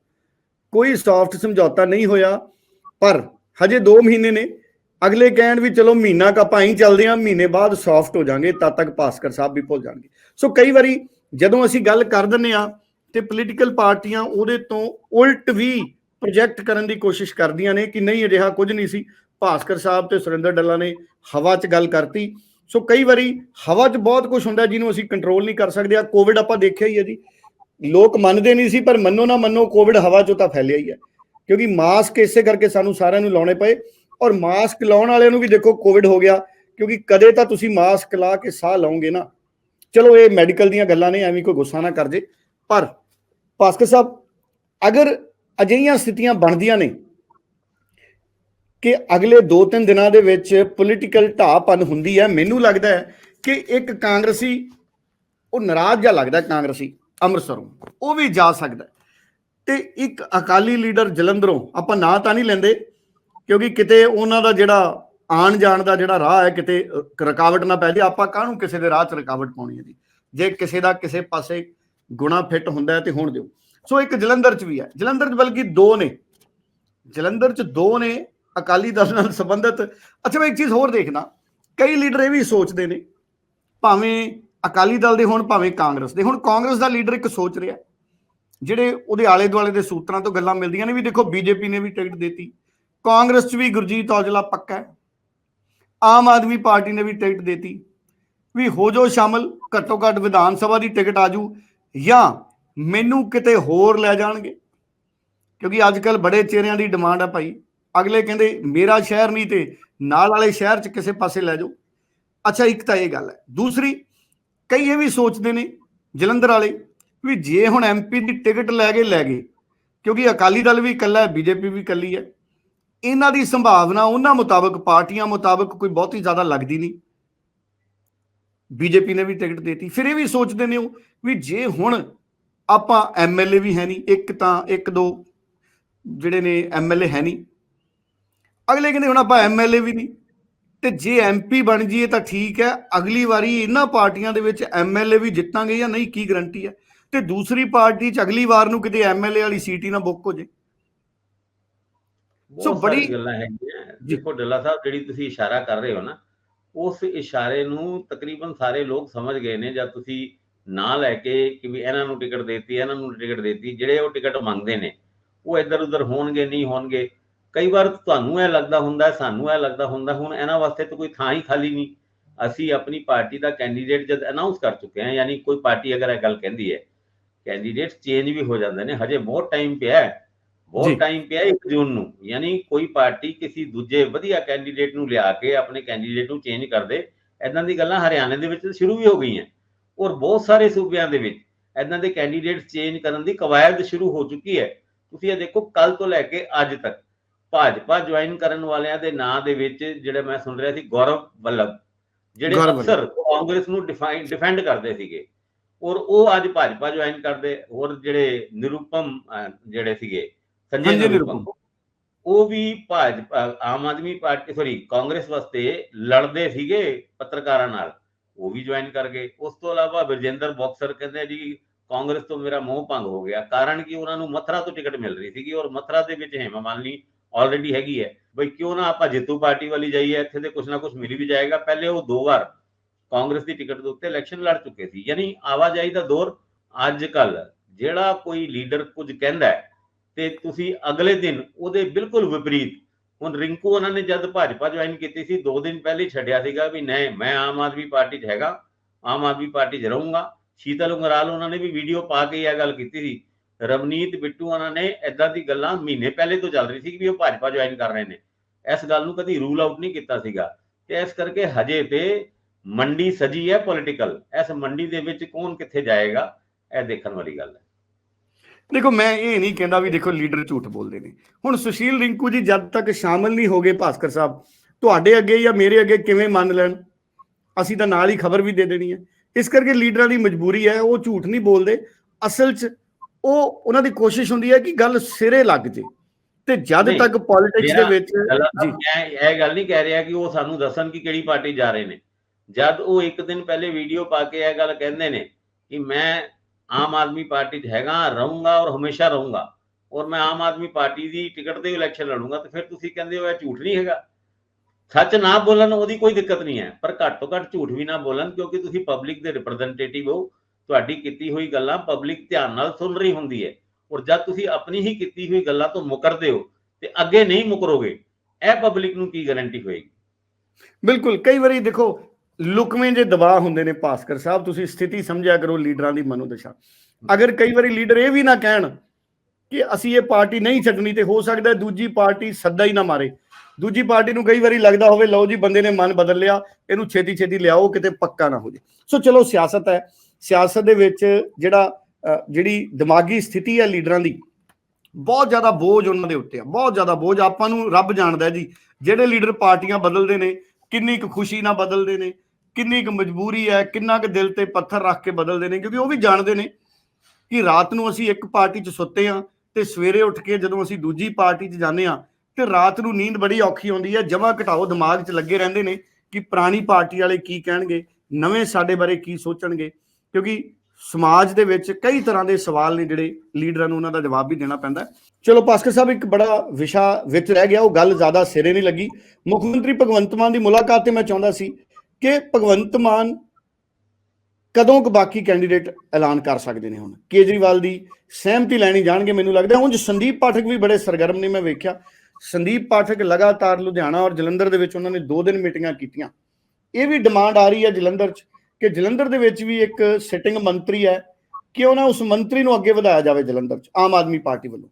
ਕੋਈ ਸੌਫਟ ਸਮਝੌਤਾ ਨਹੀਂ ਹੋਇਆ। ਪਰ ਹਜੇ 2 ਮਹੀਨੇ ਨੇ। ਅਗਲੇ ਕਹਿਣ ਵੀ ਚਲੋ ਮਹੀਨਾ ਕਾ ਹੀ ਚੱਲਦੇ ਆ, ਮਹੀਨੇ ਬਾਅਦ ਸੌਫਟ ਹੋ ਜਾਣਗੇ ਤਦ ਤੱਕ ਭਾਸਕਰ ਸਾਹਿਬ ਵੀ ਭੁੱਲ ਜਾਣਗੇ। ਸੋ ਕਈ ਵਾਰੀ ਜਦੋਂ ਅਸੀਂ ਗੱਲ ਕਰ ਦਿੰਨੇ ਆ ਤੇ ਪੋਲੀਟੀਕਲ ਪਾਰਟੀਆਂ ਉਹਦੇ ਤੋਂ ਉਲਟ ਵੀ ਪ੍ਰੋਜੈਕਟ ਕਰਨ ਦੀ ਕੋਸ਼ਿਸ਼ ਕਰਦੀਆਂ ਨੇ ਕਿ ਨਹੀਂ ਅਜਿਹਾ ਕੁਝ ਨਹੀਂ ਸੀ। ਭਾਸਕਰ ਸਾਹਿਬ ਤੇ ਸੁਰਿੰਦਰ ਡੱਲਾ ਨੇ ਹਵਾ 'ਚ ਗੱਲ ਕਰਤੀ। ਸੋ ਕਈ ਵਾਰੀ ਹਵਾ 'ਚ ਬਹੁਤ ਕੁਝ ਹੁੰਦਾ, ਜਿਹਨੂੰ ਅਸੀਂ ਕੰਟਰੋਲ ਨਹੀਂ ਕਰ ਸਕਦੇ। ਆ ਕੋਵਿਡ ਆਪਾਂ ਦੇਖਿਆ ਹੀ ਹੈ ਜੀ। ਲੋਕ ਮੰਨਦੇ ਨਹੀਂ ਸੀ, ਪਰ ਮੰਨੋ ਨਾ ਮੰਨੋ ਕੋਵਿਡ ਹਵਾ 'ਚੋਂ ਤਾਂ ਫੈਲਿਆ ਹੀ ਹੈ। ਕਿਉਂਕਿ ਮਾਸਕ ਇਸੇ ਕਰਕੇ ਸਾਨੂੰ ਸਾਰਿਆਂ ਨੂੰ ਲਾਉਣੇ ਪਏ ਔਰ ਮਾਸਕ ਲਾਉਣ ਵਾਲਿਆਂ ਨੂੰ ਵੀ ਦੇਖੋ ਕੋਵਿਡ ਹੋ ਗਿਆ, ਕਿਉਂਕਿ ਕਦੇ ਤਾਂ ਤੁਸੀਂ ਮਾਸਕ ਲਾ ਕੇ ਸਾਹ ਲਓਗੇ ਨਾ। ਚਲੋ ਇਹ ਮੈਡੀਕਲ ਦੀਆਂ ਗੱਲਾਂ ਨੇ, ਐਵੇਂ ਕੋਈ ਗੁੱਸਾ ਨਾ ਕਰ ਜੇ। ਪਰ ਭਾਸਕਰ ਸਾਹਿਬ, ਅਗਰ ਅਜਿਹੀਆਂ ਸਥਿਤੀਆਂ ਬਣਦੀਆਂ ਨੇ ਕਿ ਅਗਲੇ 2-3 ਦਿਨਾਂ ਦੇ ਵਿੱਚ ਪੋਲੀਟੀਕਲ ਢਾਪਨ ਹੁੰਦੀ ਹੈ, ਮੈਨੂੰ ਲੱਗਦਾ ਹੈ ਕਿ ਇੱਕ ਕਾਂਗਰਸੀ, ਉਹ ਨਾਰਾਜ਼ ਜਿਹਾ ਲੱਗਦਾ ਕਾਂਗਰਸੀ। ਅੰਮ੍ਰਿਤਸਰੋਂ ਉਹ ਵੀ ਜਾ ਸਕਦਾ ਤੇ ਇੱਕ ਅਕਾਲੀ ਲੀਡਰ ਜਲੰਧਰੋਂ, ਆਪਾਂ ਨਾਂ ਤਾਂ ਨਹੀਂ ਲੈਂਦੇ, ਕਿਉਂਕਿ ਕਿਤੇ ਉਹਨਾਂ ਦਾ ਜਿਹੜਾ ਆਣ ਜਾਣ ਦਾ ਜਿਹੜਾ ਰਾਹ ਹੈ, ਕਿਤੇ ਰੁਕਾਵਟ ਨਾ ਪੈ ਜਾਏ ਆਪਾਂ ਕਾਹਨੂੰ ਕਿਸੇ ਦੇ ਰਾਹ 'ਚ ਰੁਕਾਵਟ ਪਾਉਣੀ ਹੈ ਜੀ? ਜੇ ਕਿਸੇ ਦਾ ਕਿਸੇ ਪਾਸੇ ਗੁਣਾ ਫਿੱਟ ਹੁੰਦਾ ਹੈ ਤੇ ਹੋਣ ਦਿਓ। ਸੋ ਇੱਕ ਜਲੰਧਰ 'ਚ ਵੀ ਹੈ। ਜਲੰਧਰ 'ਚ ਬਲਕਿ ਦੋ ਨੇ। ਜਲੰਧਰ 'ਚ ਦੋ ਨੇ ਅਕਾਲੀ ਦਲ ਨਾਲ ਸੰਬੰਧਿਤ। ਅੱਛਾ, ਮੈਂ ਇੱਕ ਚੀਜ਼ ਹੋਰ ਦੇਖਦਾ। ਕਈ ਲੀਡਰ ਇਹ ਵੀ ਸੋਚਦੇ ਨੇ, ਭਾਵੇਂ ਅਕਾਲੀ ਦਲ ਦੇ ਹੋਣ ਭਾਵੇਂ ਕਾਂਗਰਸ ਦੇ। ਹੁਣ ਕਾਂਗਰਸ ਦਾ ਲੀਡਰ ਇੱਕ ਸੋਚ ਰਿਹਾ, ਜਿਹੜੇ ਉਹਦੇ ਆਲੇ ਦੁਆਲੇ ਦੇ ਸੂਤਰਾਂ ਤੋਂ ਗੱਲਾਂ ਮਿਲਦੀਆਂ ਨੇ ਵੀ ਦੇਖੋ ਬੀਜੇਪੀ ਨੇ ਵੀ ਟਿਕਟ ਦਿੱਤੀ। ਕਾਂਗਰਸ 'ਚ ਵੀ ਗੁਰਜੀਤ ਔਜਲਾ ਪੱਕਾ ਹੈ। ਆਮ ਆਦਮੀ ਪਾਰਟੀ ਨੇ ਵੀ ਟਿਕਟ ਦਿੱਤੀ। ਵੀ ਹੋ ਜੋ ਸ਼ਾਮਲ, ਘੱਟੋ ਘੱਟ ਵਿਧਾਨ ਸਭਾ ਦੀ ਟਿਕਟ ਆਜੂ ਜਾਂ ਮੈਨੂੰ ਕਿਤੇ ਹੋਰ ਲੈ ਜਾਣਗੇ। ਕਿਉਂਕਿ ਅੱਜ ਕੱਲ ਬੜੇ ਚਿਹਰਿਆਂ ਦੀ ਡਿਮਾਂਡ ਆ ਭਾਈ। ਅਗਲੇ ਕਹਿੰਦੇ, ਮੇਰਾ ਸ਼ਹਿਰ ਨਹੀਂ ਤੇ ਨਾਲ ਵਾਲੇ ਸ਼ਹਿਰ 'ਚ ਕਿਸੇ ਪਾਸੇ ਲੈ ਜਾਓ। ਅੱਛਾ, ਇੱਕ ਤਾਂ ਇਹ ਗੱਲ ਹੈ। ਦੂਸਰੀ ਕਈ ਇਹ ਵੀ ਸੋਚਦੇ ਨੇ ਜਲੰਧਰ ਵਾਲੇ ਵੀ ਜੇ ਹੁਣ ਐਮਪੀ ਦੀ ਟਿਕਟ ਲੈ ਕੇ ਲੈ ਗਏ। ਕਿਉਂਕਿ ਅਕਾਲੀ ਦਲ ਵੀ ਇਕੱਲਾ ਹੈ, ਬੀਜੇਪੀ ਵੀ ਇਕੱਲੀ ਹੈ। ਇਹਨਾਂ ਦੀ ਸੰਭਾਵਨਾ ਉਹਨਾਂ ਮੁਤਾਬਕ, ਪਾਰਟੀਆਂ ਮੁਤਾਬਕ ਕੋਈ ਬਹੁਤੀ ਜ਼ਿਆਦਾ ਲੱਗਦੀ ਨਹੀਂ। ਬੀਜੇਪੀ ਨੇ ਵੀ ਟਿਕਟ ਦੇਤੀ। ਫਿਰ ਇਹ ਵੀ ਸੋਚਦੇ ਨੇ ਉਹ ਵੀ ਜੇ ਹੁਣ ਆਪਾਂ ਐਮਐਲਏ ਵੀ ਹੈ ਨਹੀਂ, ਇੱਕ ਤਾਂ ਇੱਕ ਦੋ ਜਿਹੜੇ ਨੇ ਐਮਐਲਏ ਹੈ ਨਹੀਂ। ਅਗਲੇ ਕਹਿੰਦੇ ਹੁਣ ਆਪਾਂ ਐਮਐਲਏ ਵੀ ਨਹੀਂ। ਤੇ ਜੇ ਐਮਪੀ ਬਣ ਜਾਈਏ ਤਾਂ ਠੀਕ ਹੈ ਅਗਲੀ ਵਾਰੀ ਇਹਨਾਂ ਪਾਰਟੀਆਂ ਦੇ ਵਿੱਚ ਐਮਐਲਏ ਵੀ ਜਿੱਤਾਂਗੇ ਜਾਂ ਨਹੀਂ ਕੀ ਗਰੰਟੀ ਹੈ? ਤੇ ਦੂਸਰੀ ਪਾਰਟੀ 'ਚ ਅਗਲੀ ਵਾਰ ਨੂੰ ਕਿਤੇ ਐਮਐਲਏ ਵਾਲੀ ਸੀਟ ਹੀ ਨਾ ਬੁੱਕ ਹੋ ਜੇ। ਸੋ ਬੜੀ- ਗੱਲਾਂ ਹੈਗੀਆਂ। ਜੀ। ਦੇਖੋ ਡੱਲਾ ਸਾਹਿਬ ਜਿਹੜੀ ਤੁਸੀਂ ਇਸ਼ਾਰਾ ਕਰ ਰਹੇ ਹੋ ਨਾ ਉਸ ਇਸ਼ਾਰੇ ਨੂੰ ਤਕਰੀਬਨ ਸਾਰੇ ਲੋਕ ਸਮਝ ਗਏ ਨੇ ਜਦ ਤੁਸੀਂ ਨਾਂ ਲੈ ਕੇ ਕਿ ਵੀ ਇਹਨਾਂ ਨੂੰ ਟਿਕਟ ਦੇਤੀ ਇਹਨਾਂ ਨੂੰ ਟਿਕਟ ਦੇਤੀ ਜਿਹੜੇ ਉਹ ਟਿਕਟ ਮੰਗਦੇ ਨੇ ਉਹ ਇੱਧਰ ਉੱਧਰ ਹੋਣਗੇ ਨਹੀਂ ਹੋਣਗੇ ਕਈ ਵਾਰ ਤੁਹਾਨੂੰ ਇਹ ਲੱਗਦਾ ਹੁੰਦਾ ਹੈ, ਸਾਨੂੰ ਇਹ ਲੱਗਦਾ ਹੁੰਦਾ ਹੁਣ ਇਹਨਾਂ ਵਾਸਤੇ ਤਾਂ ਕੋਈ ਥਾਂ ਹੀ ਖਾਲੀ ਨਹੀਂ। ਅਸੀਂ ਆਪਣੀ ਪਾਰਟੀ ਦਾ ਕੈਂਡੀਡੇਟ ਜਦ ਅਨਾਉਂਸ ਕਰ ਚੁੱਕੇ ਹਾਂ ਯਾਨੀ ਕੋਈ ਪਾਰਟੀ ਅਗਰ ਇਹ ਗੱਲ ਕਹਿੰਦੀ ਹੈ ਕੈਂਡੀਡੇਟ ਚੇਂਜ ਵੀ ਹੋ ਜਾਂਦੇ ਨੇ ਹਜੇ ਬਹੁਤ ਟਾਈਮ ਪਿਆ ਹੈ। ਬਹੁਤ ਟਾਈਮ ਪਿਆ 1 ਜੂਨ ਨੂੰ। ਯਾਨੀ ਕੋਈ ਪਾਰਟੀ ਕਿਸੇ ਦੂਜੇ ਵਧੀਆ ਕੈਂਡੀਡੇਟ ਨੂੰ ਲਿਆ ਕੇ ਆਪਣੇ ਕੈਂਡੀਡੇਟ ਨੂੰ ਚੇਂਜ ਕਰ ਦੇ ਐਦਾਂ ਦੀ ਗੱਲਾਂ ਹਰਿਆਣੇ ਦੇ ਵਿੱਚ ਸ਼ੁਰੂ ਵੀ ਹੋ ਗਈਆਂ। ਔਰ ਬਹੁਤ ਸਾਰੇ ਸੂਬਿਆਂ ਦੇ ਵਿੱਚ ਐਦਾਂ ਦੇ ਕੈਂਡੀਡੇਟ ਚੇਂਜ ਕਰਨ ਦੀ ਕਵਾਇਦ ਸ਼ੁਰੂ ਹੋ ਚੁੱਕੀ ਹੈ। ਤੁਸੀਂ ਇਹ ਦੇਖੋ ਕੱਲ ਤੋਂ ਲੈ ਕੇ ਅੱਜ ਤੱਕ ਭਾਜਪਾ ਜੁਆਇਨ ਕਰਨ ਵਾਲਿਆਂ ਦੇ ਨਾਂ ਦੇ ਵਿੱਚ ਜਿਹੜੇ ਮੈਂ ਸੁਣ ਰਿਹਾ ਸੀ ਗੌਰਵ ਵੱਲਭ ਜਿਹੜੇ ਅਕਸਰ ਕਾਂਗਰਸ ਨੂੰ ਡਿਫਾਈਨ ਡਿਫੈਂਡ ਕਰਦੇ ਸੀਗੇ। ਔਰ ਉਹ ਅੱਜ ਭਾਜਪਾ ਜੁਆਇਨ ਕਰਦੇ ਔਰ ਜਿਹੜੇ ਨਿਰੂਪਮ ਜਿਹੜੇ ਸੀਗੇ ਸੰਜੇ ਨਿਰੂਪਮ। ਉਹ ਵੀ ਭਾਜਪਾ ਆਮ ਆਦਮੀ ਪਾਰਟੀ ਸੌਰੀ ਕਾਂਗਰਸ ਵਾਸਤੇ ਲੜਦੇ ਸੀਗੇ ਪੱਤਰਕਾਰਾਂ ਨਾਲ ਉਹ ਵੀ ਜੁਆਇਨ ਕਰ ਗਏ। ਉਸ ਤੋਂ ਇਲਾਵਾ ਵਿਰਜੇਂਦਰ ਬਾਕਸਰ ਕਹਿੰਦੇ ਜੀ ਕਾਂਗਰਸ ਤੋਂ ਮੇਰਾ ਮੋਹ ਭੰਗ ਹੋ ਗਿਆ ਕਾਰਨ ਕਿ ਉਹਨਾਂ ਨੂੰ ਮਥਰਾ ਤੋਂ ਟਿਕਟ ਮਿਲ ਰਹੀ ਸੀਗੀ ਔਰ ਮਥਰਾ ਦੇ ਵਿੱਚ ਹੇਮਾ ਮਾਲਿਨੀ ਆਲਰੇਡੀ ਹੈਗੀ ਹੈ। ਬਈ ਕਿਉਂ ਨਾ ਆਪਾਂ ਜੇਤੂ ਪਾਰਟੀ ਵਾਲੀ ਜਾਈਏ, ਇੱਥੇ ਤੇ ਕੁਝ ਨਾ ਕੁਝ ਮਿਲ ਵੀ ਜਾਏਗਾ। ਪਹਿਲੇ ਉਹ ਦੋ ਵਾਰ ਕਾਂਗਰਸ ਦੀ ਟਿਕਟ ਦੇ ਉੱਤੇ ਇਲੈਕਸ਼ਨ ਲੜ ਚੁੱਕੇ ਸੀ। ਯਾਨੀ ਆਵਾਜਾਈ ਦਾ ਦੌਰ ਅੱਜ ਕੱਲ ਜਿਹੜਾ ਕੋਈ ਲੀਡਰ ਕੁਝ ਕਹਿੰਦਾ ਤੇ ਤੁਸੀਂ ਅਗਲੇ ਦਿਨ ਉਹਦੇ ਬਿਲਕੁਲ ਵਿਪਰੀਤ, ਹੁਣ ਰਿੰਕੂ ਉਹਨਾਂ ਨੇ ਜਦ ਭਾਜਪਾ ਜੁਆਇਨ ਕੀਤੀ ਸੀ 2 ਦਿਨ ਪਹਿਲੇ ਛੱਡਿਆ ਸੀਗਾ ਵੀ ਨਹੀਂ, ਮੈਂ ਆਮ ਆਦਮੀ ਪਾਰਟੀ 'ਚ ਹੈਗਾ, ਆਮ ਆਦਮੀ ਪਾਰਟੀ 'ਚ ਰਹੂੰਗਾ। ਸ਼ੀਤਲ ਉਂਗਰਾਲ ਉਹਨਾਂ ਨੇ ਵੀ ਵੀਡੀਓ ਪਾ ਕੇ ਇਹ ਗੱਲ ਕੀਤੀ ਸੀ। ਰਵਨੀਤ, ਬਿੱਟੂ ਉਹਨਾਂ ਨੇ ਐਦਾਂ ਦੀ ਗੱਲਾਂ ਮਹੀਨੇ ਪਹਿਲੇ ਤੋਂ ਚੱਲ ਰਹੀ ਸੀ ਵੀ ਉਹ ਭਾਜਪਾ ਜੁਆਇਨ ਕਰ ਰਹੇ ਨੇ। ਇਸ ਗੱਲ ਨੂੰ ਕਦੀ ਰੂਲ ਆਊਟ ਨਹੀਂ ਕੀਤਾ ਸੀਗਾ ਤੇ ਇਸ ਕਰਕੇ ਹਜੇ ਤੇ ਮੰਡੀ ਸਜੀ ਹੈ ਪੋਲਿਟੀਕਲ ਇਸ ਮੰਡੀ ਦੇ ਵਿੱਚ ਕੌਣ ਕਿੱਥੇ ਜਾਏਗਾ, ਇਹ ਦੇਖਣ ਵਾਲੀ ਗੱਲ ਹੈ। ਦੇਖੋ, ਮੈਂ ਇਹ ਨਹੀਂ ਕਹਿੰਦਾ ਵੀ ਦੇਖੋ ਲੀਡਰ ਝੂਠ ਬੋਲਦੇ ਨੇ। ਹੁਣ ਸੁਸ਼ੀਲ ਰਿੰਕੂ ਜੀ ਜਦ ਤੱਕ ਸ਼ਾਮਲ ਨਹੀਂ ਹੋਗੇ ਭਾਸਕਰ ਸਾਹਿਬ, ਤੁਹਾਡੇ ਅੱਗੇ ਜਾਂ ਮੇਰੇ ਅੱਗੇ ਕਿਵੇਂ ਮੰਨ ਲੈਣ? ਅਸੀਂ ਤਾਂ ਨਾਲ ਹੀ ਖਬਰ ਵੀ ਦੇ ਦੇਣੀ ਹੈ। ਇਸ ਕਰਕੇ ਲੀਡਰਾਂ ਦੀ ਮਜਬੂਰੀ ਹੈ, ਉਹ ਝੂਠ ਨਹੀਂ ਬੋਲਦੇ। ਅਸਲ 'ਚ ਉਹ ਉਹਨਾਂ ਦੀ ਕੋਸ਼ਿਸ਼ ਹੁੰਦੀ ਹੈ ਕਿ ਗੱਲ ਸਿਰੇ ਲੱਗ ਜੇ। ਤੇ ਜਦ ਤੱਕ ਪੋਲਿਟਿਕਸ ਦੇ ਵਿੱਚ ਜੀ। ਮੈਂ ਇਹ ਗੱਲ ਨਹੀਂ ਕਹਿ ਰਿਹਾ ਕਿ ਉਹ ਸਾਨੂੰ ਦੱਸਣ ਕਿ ਕਿਹੜੀ ਪਾਰਟੀ ਜਾ ਰਹੇ ਨੇ। ਜਦ ਉਹ ਇੱਕ ਦਿਨ ਪਹਿਲੇ ਵੀਡੀਓ ਪਾ ਕੇ ਇਹ ਗੱਲ ਕਹਿੰਦੇ ਨੇ ਕਿ ਮੈਂ ਆਮ ਆਦਮੀ ਪਾਰਟੀ 'ਚ ਹੈਗਾ ਰਹੂੰਗਾ ਔਰ ਹਮੇਸ਼ਾ ਰਹੂੰਗਾ ਔਰ ਮੈਂ ਆਮ ਆਦਮੀ ਪਾਰਟੀ ਦੀ ਟਿਕਟ ਤੇ ਇਲੈਕਸ਼ਨ ਲੜੂੰਗਾ ਤੇ ਫਿਰ ਤੁਸੀਂ ਕਹਿੰਦੇ ਹੋ ਇਹ ਝੂਠ ਨਹੀਂ ਹੈਗਾ। ਸੱਚ ਨਾ ਬੋਲਣ ਉਹਦੀ ਕੋਈ ਦਿੱਕਤ ਨਹੀਂ ਹੈ ਪਰ ਘੱਟ ਤੋਂ ਘੱਟ ਝੂਠ ਵੀ ਨਾ ਬੋਲਣ ਕਿਉਂਕਿ ਤੁਸੀਂ ਪਬਲਿਕ ਦੇ ਰਿਪਰੈਜ਼ੈਂਟੇਟਿਵ ਹੋ ਤੁਹਾਡੀ ਕੀਤੀ ਹੋਈ ਗੱਲਾਂ ਪਬਲਿਕ ਧਿਆਨ ਨਾਲ ਸੁਣ ਰਹੀ ਹੁੰਦੀ ਹੈ। ਔਰ ਜਦ ਤੁਸੀਂ ਆਪਣੀ ਹੀ ਕੀਤੀ ਹੋਈ ਗੱਲਾਂ ਤੋਂ ਮੁਕਰਦੇ ਹੋ ਤੇ ਅੱਗੇ ਨਹੀਂ ਮੁਕਰੋਗੇ, ਇਹ ਪਬਲਿਕ ਨੂੰ ਕੀ ਗਾਰੰਟੀ ਹੋਏਗੀ? ਬਿਲਕੁਲ, ਕਈ ਵਾਰੀ ਦੇਖੋ, ਲੁਕਵੇਂ ਜੇ ਦਬਾਅ ਹੁੰਦੇ ਨੇ ਭਾਸਕਰ ਸਾਹਿਬ, ਤੁਸੀਂ ਸਥਿਤੀ ਸਮਝਿਆ ਕਰੋ ਲੀਡਰਾਂ ਦੀ ਮਨੋਦਸ਼ਾ। ਅਗਰ ਕਈ ਵਾਰੀ ਲੀਡਰ ਇਹ ਵੀ ਨਾ ਕਹਿਣ ਕਿ ਅਸੀਂ ਇਹ ਪਾਰਟੀ ਨਹੀਂ ਛੱਡਣੀ ਤੇ ਹੋ ਸਕਦਾ ਦੂਜੀ ਪਾਰਟੀ ਸੱਦਾ ਹੀ ਨਾ ਮਾਰੇ। ਦੂਜੀ ਪਾਰਟੀ ਨੂੰ ਕਈ ਵਾਰੀ ਲੱਗਦਾ ਹੋਵੇ, ਲਓ ਜੀ ਬੰਦੇ ਨੇ ਮਨ ਬਦਲ ਲਿਆ, ਇਹਨੂੰ ਛੇਤੀ ਛੇਤੀ ਲਿਆਓ, ਕਿਤੇ ਪੱਕਾ ਨਾ ਹੋ ਜੇ ਸੋ ਚਲੋ ਸਿਆਸਤ ਹੈ। ਸਿਆਸਤ ਦੇ ਵਿੱਚ ਜਿਹੜਾ ਜਿਹੜੀ ਦਿਮਾਗੀ ਸਥਿਤੀ ਹੈ ਲੀਡਰਾਂ ਦੀ, ਬਹੁਤ ਜ਼ਿਆਦਾ ਬੋਝ ਉਹਨਾਂ ਦੇ ਉੱਤੇ ਆ, ਬਹੁਤ ਜ਼ਿਆਦਾ ਬੋਝ। ਆਪਾਂ ਨੂੰ ਰੱਬ ਜਾਣਦਾ ਜੀ, ਜਿਹੜੇ ਲੀਡਰ ਪਾਰਟੀਆਂ ਬਦਲਦੇ ਨੇ, ਕਿੰਨੀ ਕੁ ਖੁਸ਼ੀ ਨਾਲ ਬਦਲਦੇ ਨੇ, ਕਿੰਨੀ ਕੁ ਮਜਬੂਰੀ ਹੈ, ਕਿੰਨਾ ਕੁ ਦਿਲ ਤੇ ਪੱਥਰ ਰੱਖ ਕੇ ਬਦਲਦੇ ਨੇ, ਕਿਉਂਕਿ ਉਹ ਵੀ ਜਾਣਦੇ ਨੇ ਕਿ ਰਾਤ ਨੂੰ ਅਸੀਂ ਇੱਕ ਪਾਰਟੀ 'ਚ ਸੁੱਤੇ ਆ ਤੇ ਸਵੇਰੇ ਉੱਠ ਕੇ ਜਦੋਂ ਅਸੀਂ ਦੂਜੀ ਪਾਰਟੀ 'ਚ ਜਾਂਦੇ ਆ ਤੇ ਰਾਤ ਨੂੰ ਨੀਂਦ ਬੜੀ ਔਖੀ ਆਉਂਦੀ ਹੈ, ਜਮਾ ਘਟਾਓ ਦਿਮਾਗ 'ਚ ਲੱਗੇ ਰਹਿੰਦੇ ਨੇ ਕਿ ਪੁਰਾਣੀ ਪਾਰਟੀ ਵਾਲੇ ਕੀ ਕਹਿਣਗੇ, ਨਵੇਂ ਸਾਡੇ ਬਾਰੇ ਕੀ ਸੋਚਣਗੇ। ਕਿਉਂਕਿ ਸਮਾਜ ਦੇ ਵਿੱਚ ਕਈ ਤਰ੍ਹਾਂ ਦੇ ਸਵਾਲ ਨੇ ਜਿਹੜੇ ਲੀਡਰਾਂ ਨੂੰ ਉਹਨਾਂ ਦਾ ਜਵਾਬ ਵੀ ਦੇਣਾ ਪੈਂਦਾ। ਚਲੋ ਭਾਸਕਰ ਸਾਹਿਬ, ਇੱਕ ਬੜਾ ਵਿਸ਼ਾ ਵਿੱਚ ਰਹਿ ਗਿਆ, ਉਹ ਗੱਲ ਜ਼ਿਆਦਾ ਸਿਰੇ ਨਹੀਂ ਲੱਗੀ। ਮੁੱਖ ਮੰਤਰੀ ਭਗਵੰਤ ਮਾਨ ਦੀ ਮੁਲਾਕਾਤ ਤੇ ਮੈਂ ਚਾਹੁੰਦਾ ਸੀ ਕਿ ਭਗਵੰਤ ਮਾਨ ਕਦੋਂ ਕੁ ਬਾਕੀ ਕੈਂਡੀਡੇਟ ਐਲਾਨ ਕਰ ਸਕਦੇ ਨੇ ਹੁਣ? ਕੇਜਰੀਵਾਲ ਦੀ ਸਹਿਮਤੀ ਲੈਣੀ ਜਾਣਗੇ ਮੈਨੂੰ ਲੱਗਦਾ। ਹੁਣ ਸੰਦੀਪ ਪਾਠਕ ਵੀ ਬੜੇ ਸਰਗਰਮ ਨੇ, ਮੈਂ ਵੇਖਿਆ। ਸੰਦੀਪ ਪਾਠਕ ਲਗਾਤਾਰ ਲੁਧਿਆਣਾ ਔਰ ਜਲੰਧਰ ਦੇ ਵਿੱਚ ਉਹਨਾਂ ਨੇ ਦੋ ਦਿਨ ਮੀਟਿੰਗਾਂ ਕੀਤੀਆਂ। ਇਹ ਵੀ ਡਿਮਾਂਡ ਆ ਰਹੀ ਹੈ ਜਲੰਧਰ 'ਚ। ਕਿ ਜਲੰਧਰ ਦੇ ਵਿੱਚ ਵੀ ਇੱਕ ਸਿਟਿੰਗ ਮੰਤਰੀ ਹੈ ਕਿ ਉਹਨਾਂ ਉਸ ਮੰਤਰੀ ਨੂੰ ਅੱਗੇ ਵਧਾਇਆ ਜਾਵੇ ਜਲੰਧਰ 'ਚ ਆਮ ਆਦਮੀ ਪਾਰਟੀ ਵੱਲੋਂ।